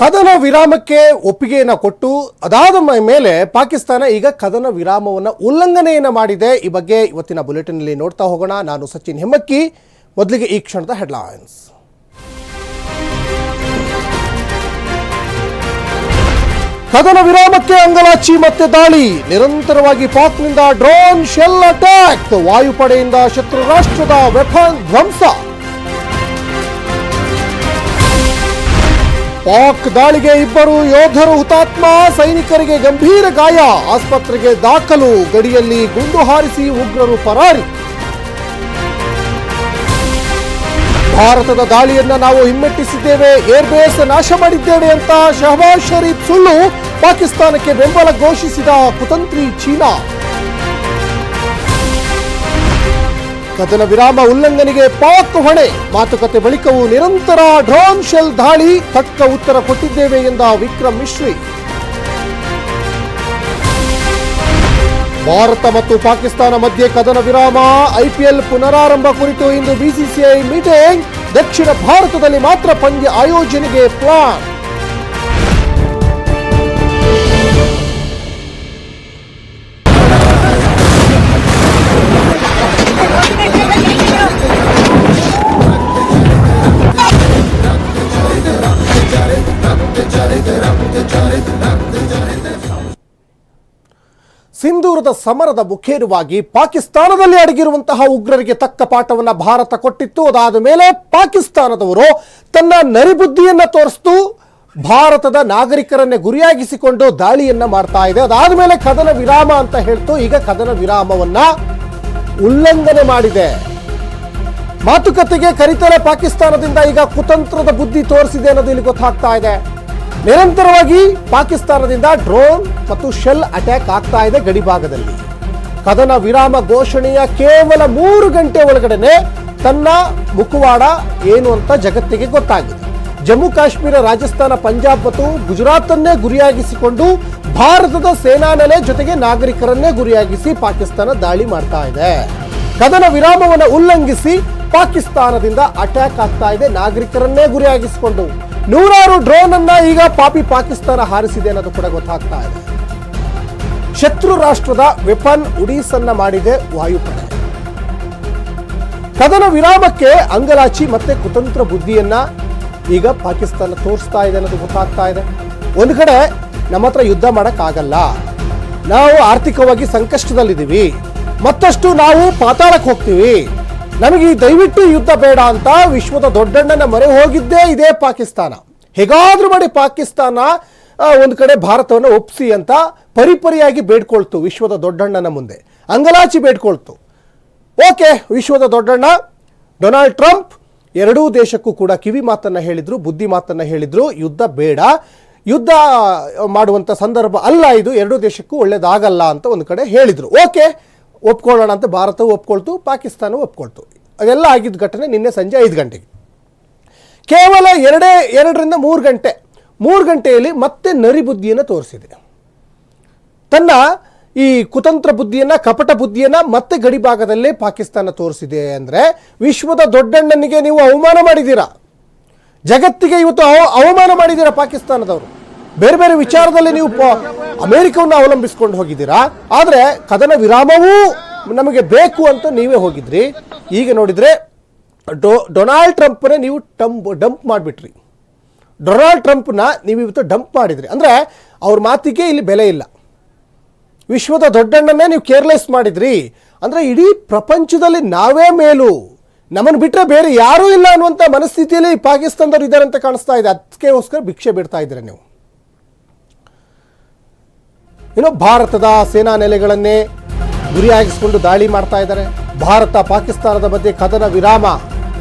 ಕದನ ವಿರಾಮಕ್ಕೆ ಒಪ್ಪಿಗೆಯನ್ನು ಕೊಟ್ಟು, ಅದಾದ ಮೇಲೆ ಪಾಕಿಸ್ತಾನ ಈಗ ಕದನ ವಿರಾಮವನ್ನು ಉಲ್ಲಂಘನೆಯನ್ನು ಮಾಡಿದೆ. ಈ ಬಗ್ಗೆ ಇವತ್ತಿನ ಬುಲೆಟಿನಲ್ಲಿ ನೋಡ್ತಾ ಹೋಗೋಣ. ನಾನು ಸಚಿನ್ ಹೆಮ್ಮಕ್ಕಿ. ಮೊದಲಿಗೆ ಈ ಕ್ಷಣದ ಹೆಡ್ಲೈನ್ಸ್. ಕದನ ವಿರಾಮಕ್ಕೆ ಅಂಗಲಾಚಿ ಮತ್ತೆ ದಾಳಿ. ನಿರಂತರವಾಗಿ ಪಾಕ್ನಿಂದ ಡ್ರೋನ್ ಶೆಲ್ ಅಟ್ಯಾಕ್. ವಾಯುಪಡೆಯಿಂದ ಶತ್ರು ರಾಷ್ಟ್ರದ ವೆಪನ್ ಧ್ವಂಸ. ಪಾಕ್ ದಾಳಿಗೆ ಇಬ್ಬರು ಯೋಧರು ಹುತಾತ್ಮ, ಸೈನಿಕರಿಗೆ ಗಂಭೀರ ಗಾಯ, ಆಸ್ಪತ್ರೆಗೆ ದಾಖಲು, ಗಡಿಯಲ್ಲಿ ಗುಂಡು ಹಾರಿಸಿ ಉಗ್ರರು ಪರಾರಿ. ಭಾರತದ ದಾಳಿಯನ್ನ ನಾವು ಹಿಮ್ಮೆಟ್ಟಿಸಿದ್ದೇವೆ, ಏರ್ಬೇಸ್ ನಾಶ ಮಾಡಿದ್ದೇವೆ ಅಂತ ಶಹಬಾಜ್ ಶರೀಫ್ ಸುಳ್ಳು ಪಾಕಿಸ್ತಾನಕ್ಕೆ ಬೆಂಬಲ ಘೋಷಿಸಿದ ಕುತಂತ್ರಿ ಚೀನಾ. ಕದನ ವಿರಾಮ ಉಲ್ಲಂಘನೆಗೆ ಪಾಕ್ ಹೊಣೆ. ಮಾತುಕತೆ ಬಳಿಕವೂ ನಿರಂತರ ಡ್ರೋನ್ ಶೆಲ್ ದಾಳಿ. ತಕ್ಕ ಉತ್ತರ ಕೊಟ್ಟಿದ್ದೇವೆ ಎಂದ ವಿಕ್ರಮ್ ಮಿಶ್ರಿ. ಭಾರತ ಮತ್ತು ಪಾಕಿಸ್ತಾನ ಮಧ್ಯೆ ಕದನ ವಿರಾಮ. ಐಪಿಎಲ್ ಪುನರಾರಂಭ ಕುರಿತು ಇಂದು ಬಿಸಿಸಿಐ ಮೀಟಿಂಗ್. ದಕ್ಷಿಣ ಭಾರತದಲ್ಲಿ ಮಾತ್ರ ಪಂದ್ಯ ಆಯೋಜನೆಗೆ ಪ್ಲಾನ್ ಸಿಂಧೂರದ ಸಮರದ ಮುಖೇರುವಾಗಿ ಪಾಕಿಸ್ತಾನದಲ್ಲಿ ಅಡಗಿರುವಂತಹ ಉಗ್ರರಿಗೆ ತಕ್ಕ ಪಾಠವನ್ನ ಭಾರತ ಕೊಟ್ಟಿತ್ತು. ಅದಾದ ಮೇಲೆ ಪಾಕಿಸ್ತಾನದವರು ತನ್ನ ನರಿಬುದ್ಧಿಯನ್ನ ತೋರಿಸ್ತು. ಭಾರತದ ನಾಗರಿಕರನ್ನೇ ಗುರಿಯಾಗಿಸಿಕೊಂಡು ದಾಳಿಯನ್ನ ಮಾಡ್ತಾ ಇದೆ. ಅದಾದ ಮೇಲೆ ಕದನ ವಿರಾಮ ಅಂತ ಹೇಳ್ತು. ಈಗ ಕದನ ವಿರಾಮವನ್ನ ಉಲ್ಲಂಘನೆ ಮಾಡಿದೆ. ಮಾತುಕತೆಗೆ ಕರಿತರೆ ಪಾಕಿಸ್ತಾನದಿಂದ ಈಗ ಕುತಂತ್ರದ ಬುದ್ಧಿ ತೋರಿಸಿದೆ ಅನ್ನೋದು ಇಲ್ಲಿ ಗೊತ್ತಾಗ್ತಾ ಇದೆ. ನಿರಂತರವಾಗಿ ಪಾಕಿಸ್ತಾನದಿಂದ ಡ್ರೋನ್ ಮತ್ತು ಶೆಲ್ ಅಟ್ಯಾಕ್ ಆಗ್ತಾ ಇದೆ ಗಡಿ ಭಾಗದಲ್ಲಿ. ಕದನ ವಿರಾಮ ಘೋಷಣೆಯ ಕೇವಲ ಮೂರು ಗಂಟೆ ಒಳಗಡೆನೆ ತನ್ನ ಮುಖವಾಡ ಏನು ಅಂತ ಜಗತ್ತಿಗೆ ಗೊತ್ತಾಗಿದೆ. ಜಮ್ಮು ಕಾಶ್ಮೀರ, ರಾಜಸ್ಥಾನ, ಪಂಜಾಬ್ ಮತ್ತು ಗುಜರಾತನ್ನೇ ಗುರಿಯಾಗಿಸಿಕೊಂಡು ಭಾರತದ ಸೇನಾ ನೆಲೆ ಜೊತೆಗೆ ನಾಗರಿಕರನ್ನೇ ಗುರಿಯಾಗಿಸಿ ಪಾಕಿಸ್ತಾನ ದಾಳಿ ಮಾಡ್ತಾ ಇದೆ. ಕದನ ವಿರಾಮವನ್ನು ಉಲ್ಲಂಘಿಸಿ ಪಾಕಿಸ್ತಾನದಿಂದ ಅಟ್ಯಾಕ್ ಆಗ್ತಾ ಇದೆ. ನಾಗರಿಕರನ್ನೇ ಗುರಿಯಾಗಿಸಿಕೊಂಡು ನೂರಾರು ಡ್ರೋನ್ ಅನ್ನ ಈಗ ಪಾಪಿ ಪಾಕಿಸ್ತಾನ ಹಾರಿಸಿದೆ ಅನ್ನೋದು ಕೂಡ ಗೊತ್ತಾಗ್ತಾ ಇದೆ. ಶತ್ರು ರಾಷ್ಟ್ರದ ವೆಪನ್ ಉಡೀಸನ್ನ ಮಾಡಿದೆ ವಾಯುಪಡೆ. ಕದನ ವಿರಾಮಕ್ಕೆ ಅಂಗಲಾಚಿ ಮತ್ತೆ ಕುತಂತ್ರ ಬುದ್ಧಿಯನ್ನ ಈಗ ಪಾಕಿಸ್ತಾನ ತೋರಿಸ್ತಾ ಇದೆ ಅನ್ನೋದು ಗೊತ್ತಾಗ್ತಾ ಇದೆ. ಒಂದು ಕಡೆ ನಮ್ಮ ಹತ್ರ ಯುದ್ಧ ಮಾಡಕ್ಕಾಗಲ್ಲ. ನಾವು ಆರ್ಥಿಕವಾಗಿ ಸಂಕಷ್ಟದಲ್ಲಿದ್ದೀವಿ. ಮತ್ತಷ್ಟು ನಾವು ಪಾತಾಳಕ್ಕೆ ಹೋಗ್ತೀವಿ. ನಮಗೆ ಈ ದಯವಿಟ್ಟು ಯುದ್ಧ ಬೇಡ ಅಂತ ವಿಶ್ವದ ದೊಡ್ಡಣ್ಣನ ಮೊರೆ ಹೋಗಿದ್ದೇ ಇದೇ ಪಾಕಿಸ್ತಾನ. ಹೇಗಾದ್ರೂ ಮಾಡಿ ಪಾಕಿಸ್ತಾನ ಒಂದು ಕಡೆ ಭಾರತವನ್ನು ಒಪ್ಪಿಸಿ ಅಂತ ಪರಿಪರಿಯಾಗಿ ಬೇಡ್ಕೊಳ್ತು ವಿಶ್ವದ ದೊಡ್ಡಣ್ಣನ ಮುಂದೆ. ಅಂಗಲಾಚಿ ಬೇಡ್ಕೊಳ್ತು. ಓಕೆ, ವಿಶ್ವದ ದೊಡ್ಡಣ್ಣ, ಡೊನಾಲ್ಡ್ ಟ್ರಂಪ್, ಎರಡೂ ದೇಶಕ್ಕೂ ಕೂಡ ಕಿವಿ ಮಾತನ್ನು ಹೇಳಿದ್ರು, ಬುದ್ಧಿ ಮಾತನ್ನ ಹೇಳಿದ್ರು, ಯುದ್ಧ ಬೇಡ. ಯುದ್ಧ ಮಾಡುವಂತ ಸಂದರ್ಭ ಅಲ್ಲ ಇದು, ಎರಡೂ ದೇಶಕ್ಕೂ ಒಳ್ಳೇದಾಗಲ್ಲ ಅಂತ ಒಂದು ಕಡೆ ಹೇಳಿದರು. ಓಕೆ ಒಪ್ಕೊಳ್ಳೋಣ ಅಂತ ಭಾರತವು ಒಪ್ಕೊಳ್ತು, ಪಾಕಿಸ್ತಾನ ಒಪ್ಕೊಳ್ತು. ಅದೆಲ್ಲ ಆಗಿದ್ದ ಘಟನೆ ನಿನ್ನೆ ಸಂಜೆ ಐದು ಗಂಟೆಗೆ. ಕೇವಲ ಎರಡೇ, ಎರಡರಿಂದ ಮೂರು ಗಂಟೆ, ಮೂರು ಗಂಟೆಯಲ್ಲಿ ಮತ್ತೆ ನರಿ ಬುದ್ಧಿಯನ್ನು ತೋರಿಸಿದೆ. ತನ್ನ ಈ ಕುತಂತ್ರ ಬುದ್ಧಿಯನ್ನು, ಕಪಟ ಬುದ್ಧಿಯನ್ನು ಮತ್ತೆ ಗಡಿಭಾಗದಲ್ಲೇ ಪಾಕಿಸ್ತಾನ ತೋರಿಸಿದೆ ಅಂದರೆ, ವಿಶ್ವದ ದೊಡ್ಡಣ್ಣನಿಗೆ ನೀವು ಅವಮಾನ ಮಾಡಿದ್ದೀರಾ? ಜಗತ್ತಿಗೆ ಇವತ್ತು ಅವಮಾನ ಮಾಡಿದ್ದೀರಾ ಪಾಕಿಸ್ತಾನದವರು? ಬೇರೆ ಬೇರೆ ವಿಚಾರದಲ್ಲಿ ನೀವು ಅಮೆರಿಕವನ್ನು ಅವಲಂಬಿಸ್ಕೊಂಡು ಹೋಗಿದ್ದೀರಾ? ಆದರೆ ಕದನ ವಿರಾಮವೂ ನಮಗೆ ಬೇಕು ಅಂತ ನೀವೇ ಹೋಗಿದ್ರಿ. ಈಗ ನೋಡಿದರೆ ಡೊ ಡೊನಾಲ್ಡ್ ಟ್ರಂಪ್ನೇ ನೀವು ಟಂಪ್ ಡಂಪ್ ಮಾಡಿಬಿಟ್ರಿ. ಡೊನಾಲ್ಡ್ ಟ್ರಂಪ್ನ ನೀವು ಇವತ್ತು ಡಂಪ್ ಮಾಡಿದ್ರಿ. ಅಂದರೆ ಅವ್ರ ಮಾತಿಗೆ ಇಲ್ಲಿ ಬೆಲೆ ಇಲ್ಲ. ವಿಶ್ವದ ದೊಡ್ಡಣ್ಣನ್ನೇ ನೀವು ಕೇರ್ಲೆಸ್ ಮಾಡಿದ್ರಿ. ಅಂದರೆ ಇಡೀ ಪ್ರಪಂಚದಲ್ಲಿ ನಾವೇ ಮೇಲು. ನಮ್ಮನ್ನು ಬಿಟ್ಟರೆ ಬೇರೆ ಯಾರೂ ಇಲ್ಲ ಅನ್ನುವಂಥ ಮನಸ್ಥಿತಿಯಲ್ಲಿ ಪಾಕಿಸ್ತಾನದವ್ರು ಇದ್ದಾರೆ ಅಂತ ಕಾಣಿಸ್ತಾ ಇದೆ. ಅದಕ್ಕೋಸ್ಕರ ಭಿಕ್ಷೆ ಬಿಡ್ತಾ ಇದ್ದೀರಾ ನೀವು? ಇನ್ನು ಭಾರತದ ಸೇನಾ ನೆಲೆಗಳನ್ನೇ ಗುರಿಯಾಗಿಸಿಕೊಂಡು ದಾಳಿ ಮಾಡ್ತಾ ಇದ್ದಾರೆ. ಭಾರತ ಪಾಕಿಸ್ತಾನದ ಬಗ್ಗೆ ಕದನ ವಿರಾಮ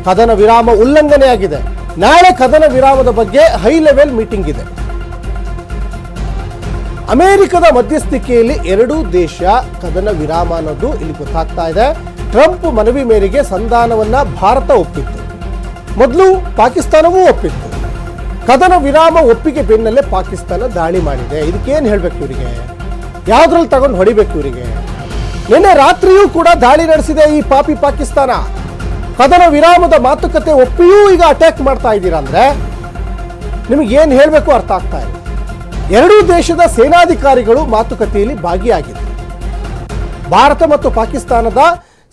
ಕದನ ವಿರಾಮ ಉಲ್ಲಂಘನೆಯಾಗಿದೆ ನಾಳೆ ಕದನ ವಿರಾಮದ ಬಗ್ಗೆ ಹೈ ಲೆವೆಲ್ ಮೀಟಿಂಗ್ ಇದೆ. ಅಮೆರಿಕದ ಮಧ್ಯಸ್ಥಿಕೆಯಲ್ಲಿ ಎರಡೂ ದೇಶ ಕದನ ವಿರಾಮ ಅನ್ನೋದು ಇಲ್ಲಿ ಗೊತ್ತಾಗ್ತಾ ಇದೆ. ಟ್ರಂಪ್ ಮನವಿ ಮೇರೆಗೆ ಸಂಧಾನವನ್ನ ಭಾರತ ಒಪ್ಪಿತ್ತು. ಮೊದಲು ಪಾಕಿಸ್ತಾನವೂ ಒಪ್ಪಿತ್ತು. ಕದನ ವಿರಾಮ ಒಪ್ಪಿಗೆ ಬೆನ್ನಲ್ಲೇ ಪಾಕಿಸ್ತಾನ ದಾಳಿ ಮಾಡಿದೆ. ಇದಕ್ಕೇನು ಹೇಳ್ಬೇಕು ಇವರಿಗೆ? ಯಾವ್ದ್ರಲ್ಲಿ ತಗೊಂಡು ಹೊಡಿಬೇಕು ಇವರಿಗೆ? ನಿನ್ನೆ ರಾತ್ರಿಯೂ ಕೂಡ ದಾಳಿ ನಡೆಸಿದೆ ಈ ಪಾಪಿ ಪಾಕಿಸ್ತಾನ. ಕದನ ವಿರಾಮದ ಮಾತುಕತೆ ಒಪ್ಪಿಯೂ ಈಗ ಅಟ್ಯಾಕ್ ಮಾಡ್ತಾ ಇದ್ದೀರಾ ಅಂದ್ರೆ ನಿಮಗೆ ಏನು ಹೇಳಬೇಕು ಅರ್ಥ ಆಗ್ತಾ ಇದೆ ಎರಡೂ ದೇಶದ ಸೇನಾಧಿಕಾರಿಗಳು ಮಾತುಕತೆಯಲ್ಲಿ ಭಾಗಿಯಾಗಿದ್ದರು. ಭಾರತ ಮತ್ತು ಪಾಕಿಸ್ತಾನದ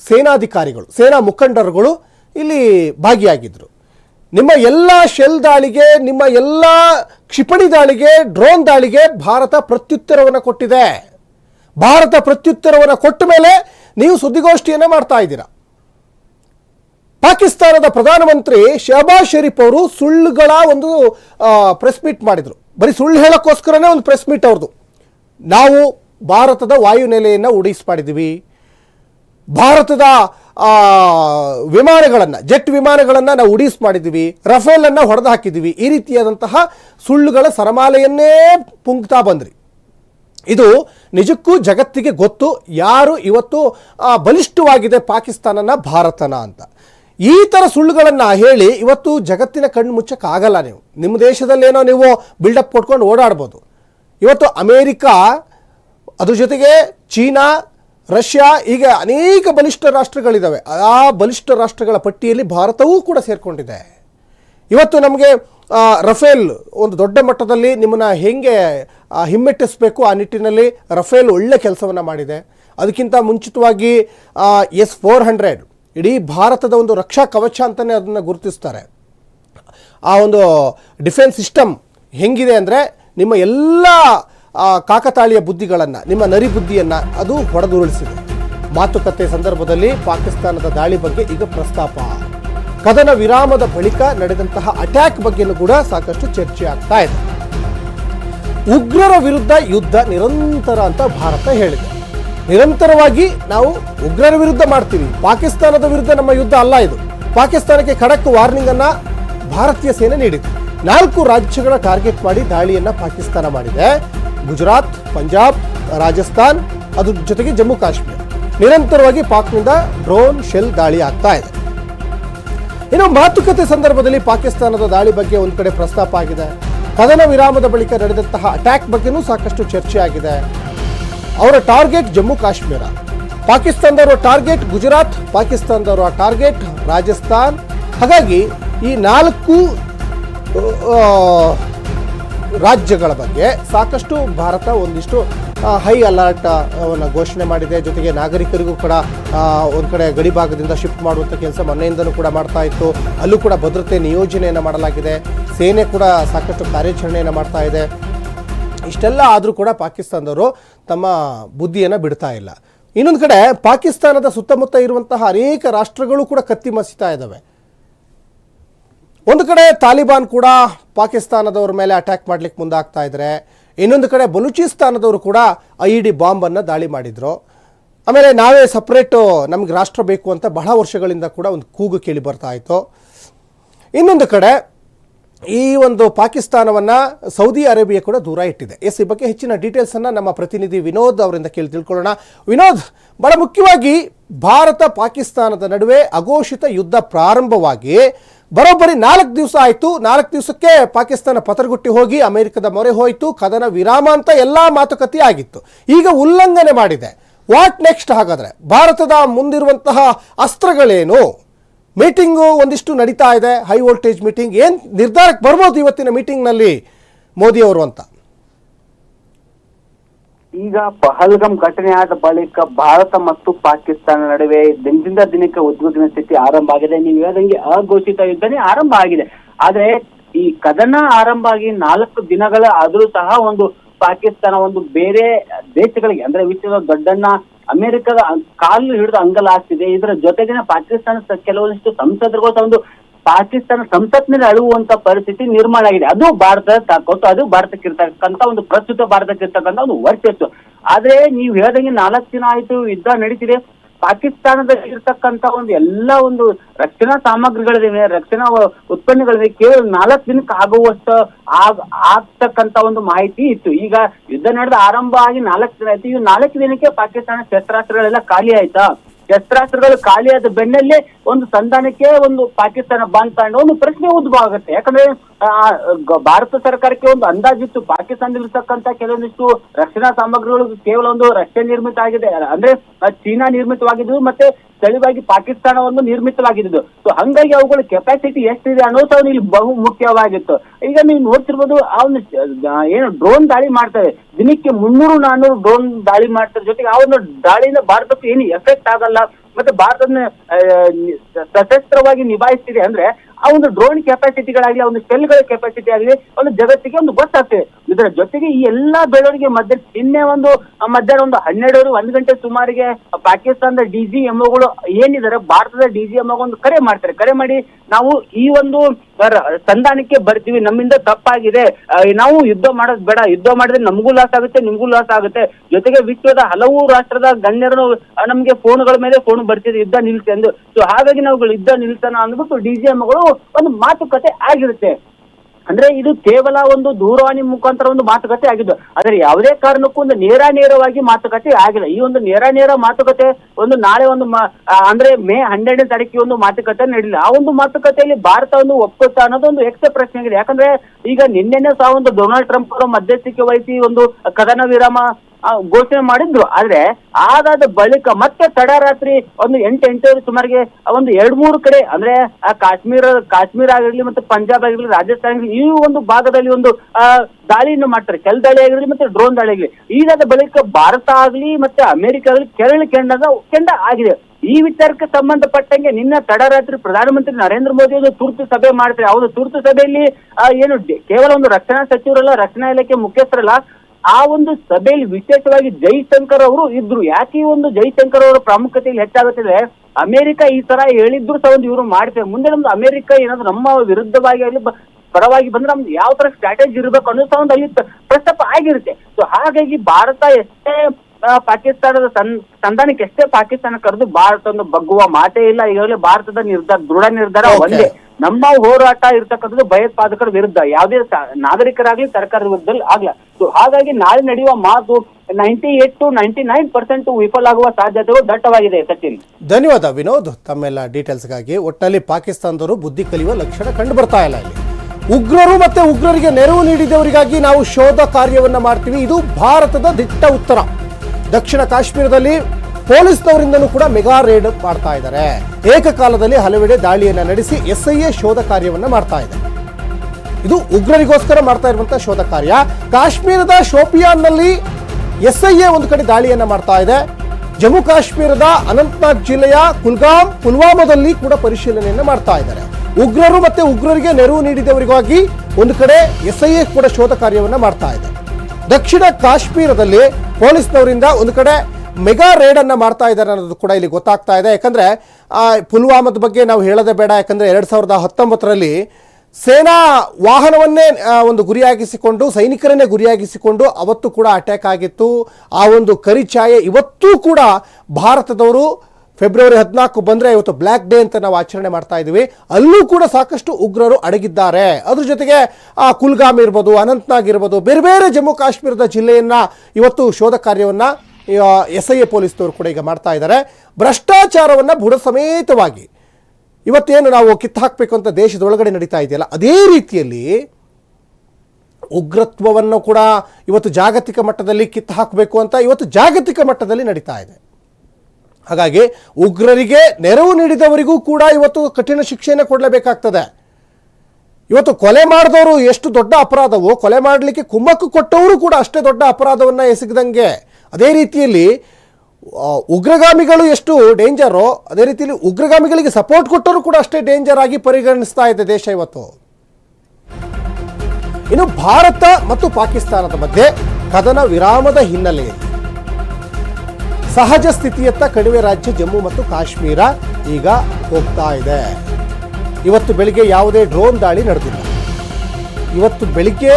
ಸೇನಾಧಿಕಾರಿಗಳು, ಸೇನಾ ಮುಖಂಡರುಗಳು ಇಲ್ಲಿ ಭಾಗಿಯಾಗಿದ್ರು. ನಿಮ್ಮ ಎಲ್ಲ ಶೆಲ್ ದಾಳಿಗೆ, ನಿಮ್ಮ ಎಲ್ಲ ಕ್ಷಿಪಣಿ ದಾಳಿಗೆ, ಡ್ರೋನ್ ದಾಳಿಗೆ ಭಾರತ ಪ್ರತ್ಯುತ್ತರವನ್ನು ಕೊಟ್ಟಿದೆ. ಭಾರತ ಪ್ರತ್ಯುತ್ತರವನ್ನು ಕೊಟ್ಟ ಮೇಲೆ ನೀವು ಸುದ್ದಿಗೋಷ್ಠಿಯನ್ನು ಮಾಡ್ತಾ ಇದ್ದೀರಾ? ಪಾಕಿಸ್ತಾನದ ಪ್ರಧಾನಮಂತ್ರಿ ಶಹಬಾಜ್ ಶರೀಫ್ ಅವರು ಸುಳ್ಳುಗಳ ಒಂದು ಪ್ರೆಸ್ ಮೀಟ್ ಮಾಡಿದರು. ಬರೀ ಸುಳ್ಳು ಹೇಳೋಕ್ಕೋಸ್ಕರನೇ ಒಂದು ಪ್ರೆಸ್ ಮೀಟ್ ಅವ್ರದ್ದು. ನಾವು ಭಾರತದ ವಾಯುನೆಲೆಯನ್ನು ಉಡಿಸ್ ಮಾಡಿದ್ದೀವಿ. ಭಾರತದ ವಿಮಾನಗಳನ್ನು, ಜೆಟ್ ವಿಮಾನಗಳನ್ನು ನಾವು ಉಡೀಸ್ ಮಾಡಿದ್ದೀವಿ ರಫೇಲನ್ನು ಹೊಡೆದು ಹಾಕಿದ್ದೀವಿ ಈ ರೀತಿಯಾದಂತಹ ಸುಳ್ಳುಗಳ ಸರಮಾಲೆಯನ್ನೇ ಪುಂಕ್ತಾ ಬಂದ್ರಿ. ಇದು ನಿಜಕ್ಕೂ ಜಗತ್ತಿಗೆ ಗೊತ್ತು. ಯಾರು ಇವತ್ತು ಬಲಿಷ್ಠವಾಗಿದೆ ಪಾಕಿಸ್ತಾನನ ಭಾರತನ ಅಂತ. ಈ ಥರ ಸುಳ್ಳುಗಳನ್ನು ಹೇಳಿ ಇವತ್ತು ಜಗತ್ತಿನ ಕಣ್ಣು ಮುಚ್ಚಕ್ಕಾಗಲ್ಲ ನೀವು. ನಿಮ್ಮ ದೇಶದಲ್ಲೇನೋ ನೀವು ಬಿಲ್ಡಪ್ ಕೊಟ್ಕೊಂಡು ಓಡಾಡ್ಬೋದು. ಇವತ್ತು ಅಮೇರಿಕಾ ಅದ್ರ ಜೊತೆಗೆ ಚೀನಾ ರಷ್ಯಾ ಈಗ ಅನೇಕ ಬಲಿಷ್ಠ ರಾಷ್ಟ್ರಗಳಿದ್ದಾವೆ ಆ ಬಲಿಷ್ಠ ರಾಷ್ಟ್ರಗಳ ಪಟ್ಟಿಯಲ್ಲಿ ಭಾರತವೂ ಕೂಡ ಸೇರಿಕೊಂಡಿದೆ. ಇವತ್ತು ನಮಗೆ ರಫೇಲ್ ಒಂದು ದೊಡ್ಡ ಮಟ್ಟದಲ್ಲಿ ನಿಮ್ಮನ್ನ ಹೆಂಗೆ ಹಿಮ್ಮೆಟ್ಟಿಸಬೇಕು ಆ ನಿಟ್ಟಿನಲ್ಲಿ ರಫೇಲ್ ಒಳ್ಳೆ ಕೆಲಸವನ್ನು ಮಾಡಿದೆ. ಅದಕ್ಕಿಂತ ಮುಂಚಿತವಾಗಿ ಎಸ್ ಫೋರ್ ಹಂಡ್ರೆಡ್, ಇಡೀ ಭಾರತದ ಒಂದು ರಕ್ಷಾ ಕವಚ ಅಂತಲೇ ಅದನ್ನು ಗುರುತಿಸ್ತಾರೆ. ಆ ಒಂದು ಡಿಫೆನ್ಸ್ ಸಿಸ್ಟಮ್ ಹೆಂಗಿದೆ ಅಂದರೆ ನಿಮ್ಮ ಎಲ್ಲ ಆ, ಕಾಕತಾಳೀಯ ಬುದ್ಧಿಗಳನ್ನು ನಿಮ್ಮ ನರಿ ಬುದ್ಧಿಯನ್ನು ಅದು ಹೊಡೆದುರುಳಿಸಿದೆ. ಮಾತುಕತೆ ಸಂದರ್ಭದಲ್ಲಿ ಪಾಕಿಸ್ತಾನದ ದಾಳಿ ಬಗ್ಗೆ ಈಗ ಪ್ರಸ್ತಾಪ. ಕದನ ವಿರಾಮದ ಬಳಿಕ ನಡೆದಂತಹ ಅಟ್ಯಾಕ್ ಬಗ್ಗೆಯೂ ಕೂಡ ಸಾಕಷ್ಟು ಚರ್ಚೆ ಆಗ್ತಾ ಇದೆ. ಉಗ್ರರ ವಿರುದ್ಧ ಯುದ್ಧ ನಿರಂತರ ಅಂತ ಭಾರತ ಹೇಳಿದೆ. ನಿರಂತರವಾಗಿ ನಾವು ಉಗ್ರರ ವಿರುದ್ಧ ಮಾಡ್ತೀವಿ. ಪಾಕಿಸ್ತಾನದ ವಿರುದ್ಧ ನಮ್ಮ ಯುದ್ಧ ಅಲ್ಲ ಇದು. ಪಾಕಿಸ್ತಾನಕ್ಕೆ ಖಡಕ್ ವಾರ್ನಿಂಗ್ ಅನ್ನ ಭಾರತೀಯ ಸೇನೆ ನೀಡಿದೆ. ನಾಲ್ಕು ರಾಜ್ಯಗಳ ಟಾರ್ಗೆಟ್ ಮಾಡಿ ದಾಳಿಯನ್ನ ಪಾಕಿಸ್ತಾನ ಮಾಡಿದೆ. ಗುಜರಾತ್, ಪಂಜಾಬ್, ರಾಜಸ್ಥಾನ್ ಅದ್ರ ಜೊತೆಗೆ ಜಮ್ಮು ಕಾಶ್ಮೀರ. ನಿರಂತರವಾಗಿ ಪಾಕ್ನಿಂದ ಡ್ರೋನ್, ಶೆಲ್ ದಾಳಿ ಆಗ್ತಾ ಇದೆ. ಇನ್ನು ಮಾತುಕತೆ ಸಂದರ್ಭದಲ್ಲಿ ಪಾಕಿಸ್ತಾನದ ದಾಳಿ ಬಗ್ಗೆ ಒಂದು ಕಡೆ ಪ್ರಸ್ತಾಪ ಆಗಿದೆ. ಕದನ ವಿರಾಮದ ಬಳಿಕ ನಡೆದಂತಹ ಅಟ್ಯಾಕ್ ಬಗ್ಗೆನೂ ಸಾಕಷ್ಟು ಚರ್ಚೆ ಆಗಿದೆ. ಅವರ ಟಾರ್ಗೆಟ್ ಜಮ್ಮು ಕಾಶ್ಮೀರ. ಪಾಕಿಸ್ತಾನದವರ ಟಾರ್ಗೆಟ್ ಗುಜರಾತ್, ಪಾಕಿಸ್ತಾನದವರ ಟಾರ್ಗೆಟ್ ರಾಜಸ್ಥಾನ್. ಹಾಗಾಗಿ ಈ ನಾಲ್ಕು ರಾಜ್ಯಗಳ ಬಗ್ಗೆ ಸಾಕಷ್ಟು ಭಾರತ ಒಂದಿಷ್ಟು ಹೈ ಅಲರ್ಟ್ ಅವನ್ನು ಘೋಷಣೆ ಮಾಡಿದೆ. ಜೊತೆಗೆ ನಾಗರಿಕರಿಗೂ ಕೂಡ ಒಂದು ಕಡೆ ಗಡಿ ಭಾಗದಿಂದ ಶಿಫ್ಟ್ ಮಾಡುವಂಥ ಕೆಲಸ ಮೊನ್ನೆಯಿಂದಲೂ ಕೂಡ ಮಾಡ್ತಾ ಇತ್ತು. ಅಲ್ಲೂ ಕೂಡ ಭದ್ರತೆ ನಿಯೋಜನೆಯನ್ನು ಮಾಡಲಾಗಿದೆ. ಸೇನೆ ಕೂಡ ಸಾಕಷ್ಟು ಕಾರ್ಯಾಚರಣೆಯನ್ನು ಮಾಡ್ತಾ ಇದೆ. ಇಷ್ಟೆಲ್ಲ ಆದರೂ ಕೂಡ ಪಾಕಿಸ್ತಾನದವರು ತಮ್ಮ ಬುದ್ಧಿಯನ್ನು ಬಿಡ್ತಾ ಇಲ್ಲ. ಇನ್ನೊಂದು ಕಡೆ ಪಾಕಿಸ್ತಾನದ ಸುತ್ತಮುತ್ತ ಇರುವಂತಹ ಅನೇಕ ರಾಷ್ಟ್ರಗಳು ಕೂಡ ಕತ್ತಿ ಮಸಿತಾ ಇದ್ದಾವೆ. ಒಂದು ಕಡೆ ತಾಲಿಬಾನ್ ಕೂಡ ಪಾಕಿಸ್ತಾನದವ್ರ ಮೇಲೆ ಅಟ್ಯಾಕ್ ಮಾಡ್ಲಿಕ್ಕೆ ಮುಂದಾಗ್ತಾ ಇದ್ರೆ, ಇನ್ನೊಂದು ಕಡೆ ಬಲೂಚಿಸ್ತಾನದವರು ಕೂಡ ಐ ಇ ಡಿ ಬಾಂಬನ್ನು ದಾಳಿ ಮಾಡಿದರು. ಆಮೇಲೆ ನಾವೇ ಸಪ್ರೇಟು ನಮಗೆ ರಾಷ್ಟ್ರ ಬೇಕು ಅಂತ ಬಹಳ ವರ್ಷಗಳಿಂದ ಕೂಡ ಒಂದು ಕೂಗು ಕೇಳಿ ಬರ್ತಾ ಇತ್ತು. ಇನ್ನೊಂದು ಕಡೆ ಈ ಒಂದು ಪಾಕಿಸ್ತಾನವನ್ನು ಸೌದಿ ಅರೇಬಿಯಾ ಕೂಡ ದೂರ ಇಟ್ಟಿದೆ. ಎಸ್, ಈ ಬಗ್ಗೆ ಹೆಚ್ಚಿನ ಡೀಟೇಲ್ಸನ್ನು ನಮ್ಮ ಪ್ರತಿನಿಧಿ ವಿನೋದ್ ಅವರಿಂದ ಕೇಳಿ ತಿಳ್ಕೊಳ್ಳೋಣ. ವಿನೋದ್, ಬಹಳ ಮುಖ್ಯವಾಗಿ ಭಾರತ ಪಾಕಿಸ್ತಾನದ ನಡುವೆ ಅಘೋಷಿತ ಯುದ್ಧ ಪ್ರಾರಂಭವಾಗಿ ಬರೋಬ್ಬರಿ ನಾಲ್ಕು ದಿವಸ ಆಯಿತು. ನಾಲ್ಕು ದಿವಸಕ್ಕೆ ಪಾಕಿಸ್ತಾನ ಪತರಗುಟ್ಟಿ ಹೋಗಿ ಅಮೆರಿಕದ ಮೊರೆ ಹೋಯಿತು. ಕದನ ವಿರಾಮ ಅಂತ ಎಲ್ಲ ಮಾತುಕತೆ ಆಗಿತ್ತು. ಈಗ ಉಲ್ಲಂಘನೆ ಮಾಡಿದೆ. ವಾಟ್ ನೆಕ್ಸ್ಟ್ ಹಾಗಾದರೆ? ಭಾರತದ ಮುಂದಿರುವಂತಹ ಅಸ್ತ್ರಗಳೇನು? ಮೀಟಿಂಗು ಒಂದಿಷ್ಟು ನಡೀತಾ ಇದೆ. High voltage meeting. ಏನು ನಿರ್ಧಾರಕ್ಕೆ ಬರ್ಬೋದು ಇವತ್ತಿನ ಮೀಟಿಂಗ್ನಲ್ಲಿ ಮೋದಿ ಅವರು ಅಂತ? ಈಗ ಪಹಲ್ಗಮ್ ಘಟನೆ ಆದ ಬಳಿಕ ಭಾರತ ಮತ್ತು ಪಾಕಿಸ್ತಾನ ನಡುವೆ ದಿನದಿಂದ ದಿನಕ್ಕೆ ಉದ್ವಿಗ್ನ ಸ್ಥಿತಿ ಆರಂಭ ಆಗಿದೆ. ನೀವು ಹೇಳ್ದಂಗೆ ಅಘೋಷಿತ ಯುದ್ಧನೇ ಆರಂಭ ಆಗಿದೆ. ಆದ್ರೆ ಈ ಕದನ ಆರಂಭ ಆಗಿ ನಾಲ್ಕು ದಿನಗಳ ಆದ್ರೂ ಸಹ ಒಂದು ಪಾಕಿಸ್ತಾನ ಒಂದು ಬೇರೆ ದೇಶಗಳಿಗೆ, ಅಂದ್ರೆ ವಿಶ್ವದ ದೊಡ್ಡಣ್ಣ ಅಮೆರಿಕದ ಕಾಲು ಹಿಡಿದು ಅಂಗಲಾಗ್ತಿದೆ. ಇದರ ಜೊತೆಗಿನ ಪಾಕಿಸ್ತಾನ ಕೆಲವೊಂದಿಷ್ಟು ಸಂಸದರಿಗೂ ಸಹ ಒಂದು ಪಾಕಿಸ್ತಾನ ಸಂಸತ್ನಲ್ಲಿ ಅಳುವಂತ ಪರಿಸ್ಥಿತಿ ನಿರ್ಮಾಣ ಆಗಿದೆ. ಅದು ಭಾರತ ತಾಕತ್ತು ಅದು ಭಾರತಕ್ಕೆ ಇರ್ತಕ್ಕಂತ ಒಂದು ಪ್ರಸ್ತುತ ಭಾರತಕ್ಕಿರ್ತಕ್ಕಂತ ಒಂದು ವರ್ಚಸ್ಸು. ಆದ್ರೆ ನೀವು ಹೇಳ್ದಂಗೆ ನಾಲ್ಕು ದಿನ ಆಯ್ತು ಯುದ್ಧ ನಡೀತಿದೆ. ಪಾಕಿಸ್ತಾನದಲ್ಲಿ ಇರ್ತಕ್ಕಂತ ಒಂದು ಎಲ್ಲ ಒಂದು ರಕ್ಷಣಾ ಸಾಮಗ್ರಿಗಳಿವೆ, ರಕ್ಷಣಾ ಉತ್ಪನ್ನಗಳಿವೆ. ಕೇವಲ ನಾಲ್ಕು ದಿನಕ್ಕೆ ಆಗುವಷ್ಟು ಆಗ್ ಆಗ್ತಕ್ಕಂತ ಒಂದು ಮಾಹಿತಿ ಇತ್ತು. ಈಗ ಯುದ್ಧ ನಡೆದ ಆರಂಭ ಆಗಿ ನಾಲ್ಕು ದಿನ ಆಯ್ತು. ಈಗ ನಾಲ್ಕು ದಿನಕ್ಕೆ ಪಾಕಿಸ್ತಾನ ಶಸ್ತ್ರಾಸ್ತ್ರಗಳೆಲ್ಲ ಖಾಲಿ ಆಯ್ತಾ? ಶಸ್ತ್ರಾಸ್ತ್ರಗಳು ಖಾಲಿಯಾದ ಬೆನ್ನಲ್ಲೇ ಒಂದು ಸಂಧಾನಕ್ಕೆ ಒಂದು ಪಾಕಿಸ್ತಾನ ಬಂದ್ ಅನ್ನೋ ಒಂದು ಪ್ರಶ್ನೆ ಉದ್ಭವ ಆಗುತ್ತೆ. ಯಾಕಂದ್ರೆ ಭಾರತ ಸರ್ಕಾರಕ್ಕೆ ಒಂದು ಅಂದಾಜಿತ್ತು ಪಾಕಿಸ್ತಾನದಲ್ಲಿರ್ತಕ್ಕಂಥ ಕೆಲವೊಂದಿಷ್ಟು ರಕ್ಷಣಾ ಸಾಮಗ್ರಿಗಳು ಕೇವಲ ಒಂದು ರಷ್ಯಾ ನಿರ್ಮಿತ ಆಗಿದೆ. ಅಂದ್ರೆ ಚೀನಾ ನಿರ್ಮಿತವಾಗಿದ್ದು ಮತ್ತೆ ಸ್ಥಳೀಯವಾಗಿ ಪಾಕಿಸ್ತಾನವನ್ನು ನಿರ್ಮಿತವಾಗಿದ್ದು ಸೊ ಹಂಗಾಗಿ ಅವುಗಳ ಕೆಪಾಸಿಟಿ ಎಷ್ಟಿದೆ ಅನ್ನೋದು ಅವ್ನು ಇಲ್ಲಿ ಬಹು ಮುಖ್ಯವಾಗಿತ್ತು. ಈಗ ನೀವು ನೋಡ್ತಿರ್ಬೋದು, ಅವನು ಏನು ಡ್ರೋನ್ ದಾಳಿ ಮಾಡ್ತಾರೆ. ದಿನಕ್ಕೆ ಮುನ್ನೂರು ನಾನ್ನೂರು ಡ್ರೋನ್ ದಾಳಿ ಮಾಡ್ತಾರೆ. ಜೊತೆಗೆ ಒಂದು ದಾಳಿಯಿಂದ ಭಾರತಕ್ಕೆ ಏನು ಎಫೆಕ್ಟ್ ಆಗಲ್ಲ. ಮತ್ತೆ ಭಾರತನ ಸಶಸ್ತ್ರವಾಗಿ ನಿಭಾಯಿಸ್ತಿದೆ ಅಂದ್ರೆ ಆ ಒಂದು ಡ್ರೋನ್ ಕೆಪಾಸಿಟಿಗಳಾಗಲಿ ಆ ಒಂದು ಸೆಲ್ಗಳ ಕೆಪಾಸಿಟಿ ಆಗಲಿ ಒಂದು ಜಗತ್ತಿಗೆ ಒಂದು ಗೊತ್ತಾಗ್ತದೆ ಇದರ ಜೊತೆಗೆ ಈ ಎಲ್ಲಾ ಬೆಳವಣಿಗೆ ಮಧ್ಯೆ, ನಿನ್ನೆ ಒಂದು ಮಧ್ಯಾಹ್ನ ಒಂದು ಹನ್ನೆರಡು ಒಂದು ಗಂಟೆ ಸುಮಾರಿಗೆ ಪಾಕಿಸ್ತಾನದ ಡಿ ಜಿ ಎಂಒಗಳು ಏನಿದ್ದಾರೆ ಭಾರತದ ಡಿ ಜಿ ಒಂದು ಕರೆ ಮಾಡ್ತಾರೆ. ಕರೆ ಮಾಡಿ ನಾವು ಈ ಒಂದು ರ- ಸಂಧಾನಕ್ಕೆ ಬರ್ತೀವಿ, ನಮ್ಮಿಂದ ತಪ್ಪಾಗಿದೆ. ನಾವು ಯುದ್ಧ ಮಾಡೋದು ಬೇಡ. ಯುದ್ಧ ಮಾಡಿದ್ರೆ ನಮಗೂ ಲಾಸ್ ಆಗುತ್ತೆ, ನಿಮಗೂ ಲಾಸ್ ಆಗುತ್ತೆ. ಜೊತೆಗೆ ವಿಶ್ವದ ಹಲವು ರಾಷ್ಟ್ರದ ಗಣ್ಯರು ನಮ್ಗೆ ಫೋನ್ಗಳ ಮೇಲೆ ಫೋನ್ ಬರ್ತಿದೆ, ಯುದ್ಧ ನಿಲ್ಸಿ ಎಂದು. ಸೊ ಹಾಗಾಗಿ ನಾವು ಯುದ್ಧ ನಿಲ್ಸೋಣ ಅಂದ್ಬಿಟ್ಟು ಡಿಜಿಎಂಗಳು ಒಂದು ಮಾತುಕತೆ ಆಗಿರುತ್ತೆ. ಅಂದ್ರೆ ಇದು ಕೇವಲ ಒಂದು ದೂರವಾಣಿ ಮುಖಾಂತರ ಒಂದು ಮಾತುಕತೆ ಆಗಿದ್ದು, ಆದರೆ ಯಾವುದೇ ಕಾರಣಕ್ಕೂ ಒಂದು ನೇರ ನೇರವಾಗಿ ಮಾತುಕತೆ ಆಗಿಲ್ಲ. ಈ ಒಂದು ನೇರ ನೇರ ಮಾತುಕತೆ ಒಂದು ನಾಳೆ ಒಂದು ಅಂದ್ರೆ ಮೇ ಹನ್ನೆರಡನೇ ತಾರೀಕಿಗೆ ಒಂದು ಮಾತುಕತೆ ನಡೀಲಿಲ್ಲ. ಆ ಒಂದು ಮಾತುಕತೆಯಲ್ಲಿ ಭಾರತವನ್ನು ಒಪ್ಪುತ್ತಾ ಅನ್ನೋದು ಒಂದು ಎಕ್ಸ ಪ್ರಶ್ನೆ ಆಗಿದೆ ಯಾಕಂದ್ರೆ ಈಗ ನಿನ್ನೆನೆ ಸಹ ಒಂದು ಡೊನಾಲ್ಡ್ ಟ್ರಂಪ್ ಅವರ ಮಧ್ಯಸ್ಥಿಕೆ ವಹಿಸಿ ಒಂದು ಕದನ ವಿರಾಮ ಘೋಷಣೆ ಮಾಡಿದ್ರು. ಆದ್ರೆ ಆದಾದ ಬಳಿಕ ಮತ್ತೆ ತಡರಾತ್ರಿ ಒಂದು ಎಂಟು ಎಂಟೂವರೆ ಸುಮಾರಿಗೆ ಒಂದು ಎರಡ್ ಮೂರು ಕಡೆ, ಅಂದ್ರೆ ಆ ಕಾಶ್ಮೀರ ಕಾಶ್ಮೀರ ಆಗಿರ್ಲಿ ಮತ್ತೆ ಪಂಜಾಬ್ ಆಗಿರ್ಲಿ, ರಾಜಸ್ಥಾನ ಆಗಿರ್ಲಿ, ಈ ಒಂದು ಭಾಗದಲ್ಲಿ ಒಂದು, ಆ, ದಾಳಿಯನ್ನು ಮಾಡ್ತಾರೆ. ಕೆಲ್ ದಾಳಿ ಆಗಿರ್ಲಿ ಮತ್ತೆ ಡ್ರೋನ್ ದಾಳಿ ಆಗಲಿ ಈಗಾದ ಬಳಿಕ ಭಾರತ ಆಗ್ಲಿ ಮತ್ತೆ ಅಮೆರಿಕ ಆಗಲಿ ಕೆರಳ ಕೆಂಡದ, ಕೆಂಡ ಆಗಿದೆ. ಈ ವಿಚಾರಕ್ಕೆ ಸಂಬಂಧಪಟ್ಟಂಗೆ ನಿನ್ನ ತಡರಾತ್ರಿ ಪ್ರಧಾನಮಂತ್ರಿ ನರೇಂದ್ರ ಮೋದಿ ಅವರು ತುರ್ತು ಸಭೆ ಮಾಡ್ತಾರೆ. ಅವರು ತುರ್ತು ಸಭೆಯಲ್ಲಿ ಏನು ಕೇವಲ ಒಂದು ರಕ್ಷಣಾ ಸಚಿವರಲ್ಲ, ರಕ್ಷಣಾ ಇಲಾಖೆ ಮುಖ್ಯಸ್ಥರಲ್ಲ ಆ ಒಂದು ಸಭೆಯಲ್ಲಿ ವಿಶೇಷವಾಗಿ ಜೈಶಂಕರ್ ಅವರು ಇದ್ರು. ಯಾಕೆ ಈ ಒಂದು ಜೈಶಂಕರ್ ಅವರ ಪ್ರಾಮುಖ್ಯತೆಯಲ್ಲಿ ಹೆಚ್ಚಾಗುತ್ತಿದೆ ಅಮೆರಿಕ ಈ ತರ ಹೇಳಿದ್ರು ಸಹ ಒಂದು ಇವರು ಮಾಡ್ತೇವೆ ಮುಂದೆ ನಮ್ದು ಅಮೆರಿಕ ಏನಾದ್ರು ನಮ್ಮ ವಿರುದ್ಧವಾಗಿ ಅಲ್ಲಿ ಪರವಾಗಿ ಬಂದ್ರೆ ನಮ್ದು ಯಾವ ತರ ಸ್ಟ್ರಾಟಜಿ ಇರಬೇಕು ಅನ್ನೋದು ಸಹ ಒಂದು ಅಲ್ಲಿ ಪ್ರಸ್ತಾಪ ಆಗಿರುತ್ತೆ. ಸೊ ಹಾಗಾಗಿ ಭಾರತ ಎಷ್ಟೇ ಪಾಕಿಸ್ತಾನದ ತನ್ ಸಂಧಾನಕ್ಕೆ ಎಷ್ಟೇ ಪಾಕಿಸ್ತಾನ ಕರೆದು ಭಾರತ ಒಂದು ಬಗ್ಗುವ ಮಾತೇ ಇಲ್ಲ. ಈಗಾಗಲೇ ಭಾರತದ ನಿರ್ಧಾರ ದೃಢ ನಿರ್ಧಾರ ಒಂದೇ. ನಮ್ಮ ಹೋರಾಟ ಇರ್ತಕ್ಕಂಥದ್ದು ಭಯೋತ್ಪಾದಕರ ವಿರುದ್ಧ. ಯಾವುದೇ ನಾಗರಿಕರಾಗ್ಲಿ ಸರ್ಕಾರದ ವಿರುದ್ಧದಲ್ಲಿ ಆಗ್ಲ. ಸೊ ಹಾಗಾಗಿ ನಾಳೆ ನಡೆಯುವ ಮಾತು ninety eight to ninety nine percent ವಿಫಲ ಆಗುವ ಸಾಧ್ಯತೆಗಳು ದಟ್ಟವಾಗಿದೆ ಸಚಿನ್. ಧನ್ಯವಾದ ವಿನೋದ್. ತಮ್ಮೆಲ್ಲ ಡೀಟೇಲ್ಸ್ಗಾಗಿ ಒಟ್ಟಲ್ಲಿ ಪಾಕಿಸ್ತಾನದವರು ಬುದ್ಧಿ ಕಲಿಯುವ ಲಕ್ಷಣ ಕಂಡು ಬರ್ತಾ ಇಲ್ಲ ಇಲ್ಲಿ ಉಗ್ರರು ಮತ್ತೆ ಉಗ್ರರಿಗೆ ನೆರವು ನೀಡಿದವರಿಗಾಗಿ ನಾವು ಶೋಧ ಕಾರ್ಯವನ್ನು ಮಾಡ್ತೀವಿ. ಇದು ಭಾರತದ ದಿಟ್ಟ ಉತ್ತರ. ದಕ್ಷಿಣ ಕಾಶ್ಮೀರದಲ್ಲಿ ಪೊಲೀಸ್ನವರಿಂದಲೂ ಕೂಡ ಮೆಗಾ ರೇಡ್ ಮಾಡ್ತಾ ಇದ್ದಾರೆ. ಏಕಕಾಲದಲ್ಲಿ ಹಲವೆಡೆ ದಾಳಿಯನ್ನ ನಡೆಸಿ ಎಸ್ಐಎ ಶೋಧ ಕಾರ್ಯವನ್ನ ಮಾಡ್ತಾ ಇದೆ. ಇದು ಉಗ್ರರಿಗೋಸ್ಕರ ಮಾಡ್ತಾ ಇರುವಂತಹ ಶೋಧ ಕಾರ್ಯ. ಕಾಶ್ಮೀರದ ಶೋಪಿಯಾನ್ನಲ್ಲಿ ಎಸ್ಐಎ ಒಂದು ಕಡೆ ದಾಳಿಯನ್ನ ಮಾಡ್ತಾ ಇದೆ. ಜಮ್ಮು ಕಾಶ್ಮೀರದ ಅನಂತನಾಗ್ ಜಿಲ್ಲೆಯ ಕುಲ್ಗಾಮ್ ಪುಲ್ವಾಮಾದಲ್ಲಿ ಕೂಡ ಪರಿಶೀಲನೆಯನ್ನ ಮಾಡ್ತಾ ಇದ್ದಾರೆ. ಉಗ್ರರು ಮತ್ತೆ ಉಗ್ರರಿಗೆ ನೆರವು ನೀಡಿದವರಿಗಾಗಿ ಒಂದು ಕಡೆ ಎಸ್ಐಎ ಕೂಡ ಶೋಧ ಕಾರ್ಯವನ್ನ ಮಾಡ್ತಾ ಇದೆ. ದಕ್ಷಿಣ ಕಾಶ್ಮೀರದಲ್ಲಿ ಪೊಲೀಸ್ನವರಿಂದ ಒಂದು ಕಡೆ ಮೆಗಾ ರೇಡ್ ಅನ್ನ ಮಾಡ್ತಾ ಇದ್ದಾರೆ ಅನ್ನೋದು ಕೂಡ ಇಲ್ಲಿ ಗೊತ್ತಾಗ್ತಾ ಇದೆ. ಯಾಕಂದ್ರೆ ಆ, ಪುಲ್ವಾಮದ ಬಗ್ಗೆ ನಾವು ಹೇಳೋದೇ ಬೇಡ. ಯಾಕಂದ್ರೆ ಎರಡ್ ಸಾವಿರದ ಹತ್ತೊಂಬತ್ತರಲ್ಲಿ ಸೇನಾ ವಾಹನವನ್ನೇ ಒಂದು ಗುರಿಯಾಗಿಸಿಕೊಂಡು ಸೈನಿಕರನ್ನೇ ಗುರಿಯಾಗಿಸಿಕೊಂಡು ಅವತ್ತು ಕೂಡ ಅಟ್ಯಾಕ್ ಆಗಿತ್ತು. ಆ ಒಂದು ಕರಿಛಾಯೆ ಇವತ್ತೂ ಕೂಡ ಭಾರತದವರು ಫೆಬ್ರವರಿ ಹದಿನಾಲ್ಕು ಬಂದರೆ ಇವತ್ತು ಬ್ಲ್ಯಾಕ್ ಡೇ ಅಂತ ನಾವು ಆಚರಣೆ ಮಾಡ್ತಾ ಇದ್ದೀವಿ. ಅಲ್ಲೂ ಕೂಡ ಸಾಕಷ್ಟು ಉಗ್ರರು ಅಡಗಿದ್ದಾರೆ. ಅದ್ರ ಜೊತೆಗೆ ಆ ಕುಲ್ಗಾಮ್ ಇರ್ಬೋದು ಅನಂತ್ನಾಗ್ ಇರ್ಬೋದು ಬೇರೆ ಬೇರೆ ಜಮ್ಮು ಕಾಶ್ಮೀರದ ಜಿಲ್ಲೆಯನ್ನು ಇವತ್ತು ಶೋಧ ಕಾರ್ಯವನ್ನ ಎಸ್ ಐ ಎ ಪೊಲೀಸ್ನವರು ಕೂಡ ಈಗ ಮಾಡ್ತಾ ಇದ್ದಾರೆ. ಭ್ರಷ್ಟಾಚಾರವನ್ನು ಬುಡ ಸಮೇತವಾಗಿ ಇವತ್ತೇನು ನಾವು ಕಿತ್ತಾಕಬೇಕು ಅಂತ ದೇಶದ ಒಳಗಡೆ ನಡೀತಾ ಇದೆಯಲ್ಲ, ಅದೇ ರೀತಿಯಲ್ಲಿ ಉಗ್ರತ್ವವನ್ನು ಕೂಡ ಇವತ್ತು ಜಾಗತಿಕ ಮಟ್ಟದಲ್ಲಿ ಕಿತ್ತು ಹಾಕಬೇಕು ಅಂತ ಇವತ್ತು ಜಾಗತಿಕ ಮಟ್ಟದಲ್ಲಿ ನಡೀತಾ ಇದೆ. ಹಾಗಾಗಿ ಉಗ್ರರಿಗೆ ನೆರವು ನೀಡಿದವರಿಗೂ ಕೂಡ ಇವತ್ತು ಕಠಿಣ ಶಿಕ್ಷೆಯನ್ನು ಕೊಡಲೇಬೇಕಾಗ್ತದೆ. ಇವತ್ತು ಕೊಲೆ ಮಾಡಿದವರು ಎಷ್ಟು ದೊಡ್ಡ ಅಪರಾಧವೋ, ಕೊಲೆ ಮಾಡಲಿಕ್ಕೆ ಕುಮ್ಮಕ್ಕು ಕೊಟ್ಟವರು ಕೂಡ ಅಷ್ಟೇ ದೊಡ್ಡ ಅಪರಾಧವನ್ನು ಎಸಗದಂಗೆ ಅದೇ ರೀತಿಯಲ್ಲಿ ಉಗ್ರಗಾಮಿಗಳು ಎಷ್ಟು ಡೇಂಜರೋ, ಅದೇ ರೀತಿಯಲ್ಲಿ ಉಗ್ರಗಾಮಿಗಳಿಗೆ ಸಪೋರ್ಟ್ ಕೊಟ್ಟರು ಕೂಡ ಅಷ್ಟೇ ಡೇಂಜರ್ ಆಗಿ ಪರಿಗಣಿಸ್ತಾ ಇದೆ ದೇಶ ಇವತ್ತು. ಇನ್ನು ಭಾರತ ಮತ್ತು ಪಾಕಿಸ್ತಾನದ ಮಧ್ಯೆ ಕದನ ವಿರಾಮದ ಹಿನ್ನೆಲೆಯಲ್ಲಿ ಸಹಜ ಸ್ಥಿತಿಯತ್ತ ಕಣಿವೆ ರಾಜ್ಯ ಜಮ್ಮು ಮತ್ತು ಕಾಶ್ಮೀರ ಈಗ ಹೋಗ್ತಾ ಇದೆ. ಇವತ್ತು ಬೆಳಿಗ್ಗೆ ಯಾವುದೇ ಡ್ರೋನ್ ದಾಳಿ ನಡೆದಿಲ್ಲ. ಇವತ್ತು ಬೆಳಿಗ್ಗೆ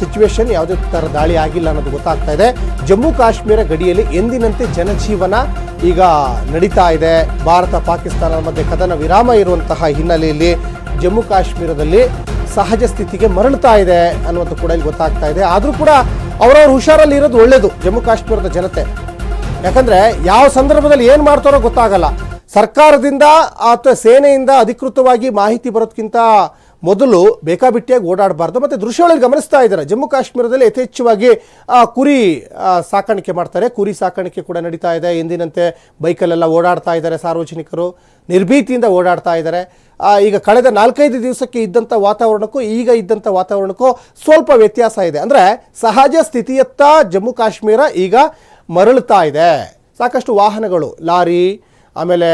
ಸಿಚುವೇಶನ್ ಯಾವುದೇ ಥರ ದಾಳಿ ಆಗಿಲ್ಲ ಅನ್ನೋದು ಗೊತ್ತಾಗ್ತಾ ಇದೆ. ಜಮ್ಮು ಕಾಶ್ಮೀರ ಗಡಿಯಲ್ಲಿ ಎಂದಿನಂತೆ ಜನಜೀವನ ಈಗ ನಡೀತಾ ಇದೆ. ಭಾರತ, ಪಾಕಿಸ್ತಾನದ ಮಧ್ಯೆ ಕದನ ವಿರಾಮ ಇರುವಂತಹ ಹಿನ್ನೆಲೆಯಲ್ಲಿ ಜಮ್ಮು ಕಾಶ್ಮೀರದಲ್ಲಿ ಸಹಜ ಸ್ಥಿತಿಗೆ ಮರಳುತ್ತಾ ಇದೆ ಅನ್ನುವಂಥ ಕೂಡ ಇಲ್ಲಿ ಗೊತ್ತಾಗ್ತಾ ಇದೆ. ಆದರೂ ಕೂಡ ಅವರವ್ರ ಹುಷಾರಲ್ಲಿ ಇರೋದು ಒಳ್ಳೆಯದು ಜಮ್ಮು ಕಾಶ್ಮೀರದ ಜನತೆ. ಯಾಕಂದರೆ ಯಾವ ಸಂದರ್ಭದಲ್ಲಿ ಏನು ಮಾಡ್ತಾರೋ ಗೊತ್ತಾಗಲ್ಲ. ಸರ್ಕಾರದಿಂದ ಅಥವಾ ಸೇನೆಯಿಂದ ಅಧಿಕೃತವಾಗಿ ಮಾಹಿತಿ ಬರೋದಕ್ಕಿಂತ ಮೊದಲು ಬೇಕಾಬಿಟ್ಟಿಯಾಗಿ ಓಡಾಡಬಾರ್ದು ಮತ್ತು ದೃಶ್ಯಗಳಲ್ಲಿ ಗಮನಿಸ್ತಾ ಇದ್ದಾರೆ. ಜಮ್ಮು ಕಾಶ್ಮೀರದಲ್ಲಿ ಯಥೇಚ್ಛವಾಗಿ ಕುರಿ ಸಾಕಾಣಿಕೆ ಮಾಡ್ತಾರೆ. ಕುರಿ ಸಾಕಾಣಿಕೆ ಕೂಡ ನಡೀತಾ ಇದೆ. ಎಂದಿನಂತೆ ಬೈಕಲ್ಲೆಲ್ಲ ಓಡಾಡ್ತಾ ಇದ್ದಾರೆ ಸಾರ್ವಜನಿಕರು. ನಿರ್ಭೀತಿಯಿಂದ ಓಡಾಡ್ತಾ ಇದ್ದಾರೆ. ಈಗ ಕಳೆದ ನಾಲ್ಕೈದು ದಿವಸಕ್ಕೆ ಇದ್ದಂಥ ವಾತಾವರಣಕ್ಕೂ, ಈಗ ಇದ್ದಂಥ ವಾತಾವರಣಕ್ಕೂ ಸ್ವಲ್ಪ ವ್ಯತ್ಯಾಸ ಇದೆ. ಅಂದರೆ ಸಹಜ ಸ್ಥಿತಿಯತ್ತ ಜಮ್ಮು ಕಾಶ್ಮೀರ ಈಗ ಮರಳುತ್ತಾ ಇದೆ. ಸಾಕಷ್ಟು ವಾಹನಗಳು, ಲಾರಿ ಆಮೇಲೆ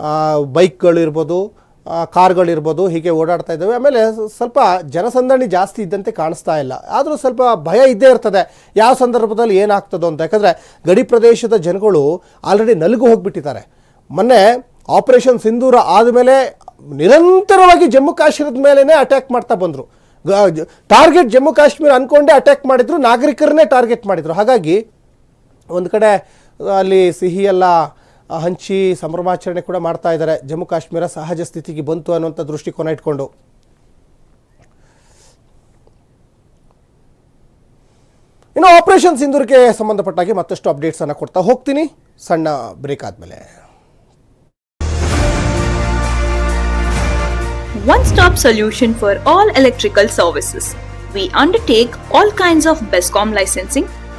ಆ, ಬೈಕ್ಗಳಿರ್ಬೋದು ಆ, ಕಾರ್ಗಳಿರ್ಬೋದು ಹೀಗೆ ಓಡಾಡ್ತಾ ಇದ್ದಾವೆ. ಆಮೇಲೆ ಸ್ವಲ್ಪ ಜನಸಂದಣಿ ಜಾಸ್ತಿ ಇದ್ದಂತೆ ಕಾಣಿಸ್ತಾ ಇಲ್ಲ. ಆದರೂ ಸ್ವಲ್ಪ ಭಯ ಇದ್ದೇ ಇರ್ತದೆ. ಯಾವ ಸಂದರ್ಭದಲ್ಲಿ ಏನಾಗ್ತದೋ ಅಂತ. ಯಾಕಂದರೆ ಗಡಿ ಪ್ರದೇಶದ ಜನಗಳು ಆಲ್ರೆಡಿ ನಲುಗು ಹೋಗಿಬಿಟ್ಟಿದ್ದಾರೆ. ಮೊನ್ನೆ ಆಪರೇಷನ್ ಸಿಂಧೂರ ಆದಮೇಲೆ ನಿರಂತರವಾಗಿ ಜಮ್ಮು ಕಾಶ್ಮೀರದ ಮೇಲೇ ಅಟ್ಯಾಕ್ ಮಾಡ್ತಾ ಬಂದರು. ಟಾರ್ಗೆಟ್ ಜಮ್ಮು ಕಾಶ್ಮೀರ ಅಂದ್ಕೊಂಡೇ ಅಟ್ಯಾಕ್ ಮಾಡಿದ್ರು. ನಾಗರಿಕರನ್ನೇ ಟಾರ್ಗೆಟ್ ಮಾಡಿದರು. ಹಾಗಾಗಿ ಒಂದು ಕಡೆ ಅಲ್ಲಿ ಸಿಹಿ ಎಲ್ಲ ಹಂಚಿ ಸಂಭ್ರಮಾಚರಣೆ ಕೂಡ ಮಾಡ್ತಾ ಇದ್ದಾರೆ. ಜಮ್ಮು ಕಾಶ್ಮೀರ ಸಹಜ ಸ್ಥಿತಿಗೆ ಬಂತು ಅನ್ನುವಂಥ ದೃಷ್ಟಿಕೋನ ಇಟ್ಕೊಂಡು. ಇನ್ನು ಆಪರೇಷನ್ ಸಿಂಧೂರ್ಗೆ ಸಂಬಂಧಪಟ್ಟಾಗಿ ಮತ್ತಷ್ಟು ಅಪ್ಡೇಟ್ಸನ್ನು ಕೊಡ್ತಾ ಹೋಗ್ತೀನಿ. ಸಣ್ಣ ಬ್ರೇಕ್ ಆದಮೇಲೆ. One stop solution for all electrical services. We undertake all kinds of BESCOM licensing,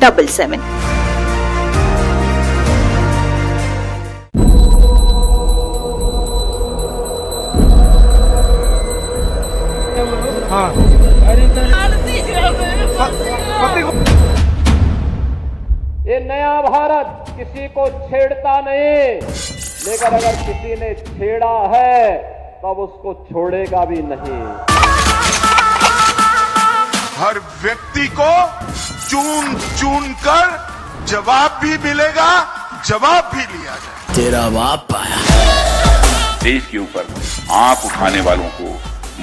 2277. ये नया भारत किसी को छेड़ता नहीं। लेकिन अगर किसी ने छेड़ा है तब उसको छोड़ेगा भी नहीं। हर व्यक्ति को चुन चुन कर जवाब भी मिलेगा जवाब भी लिया जाए तेरा बाप पाया। देश के ऊपर आँख उठाने वालों को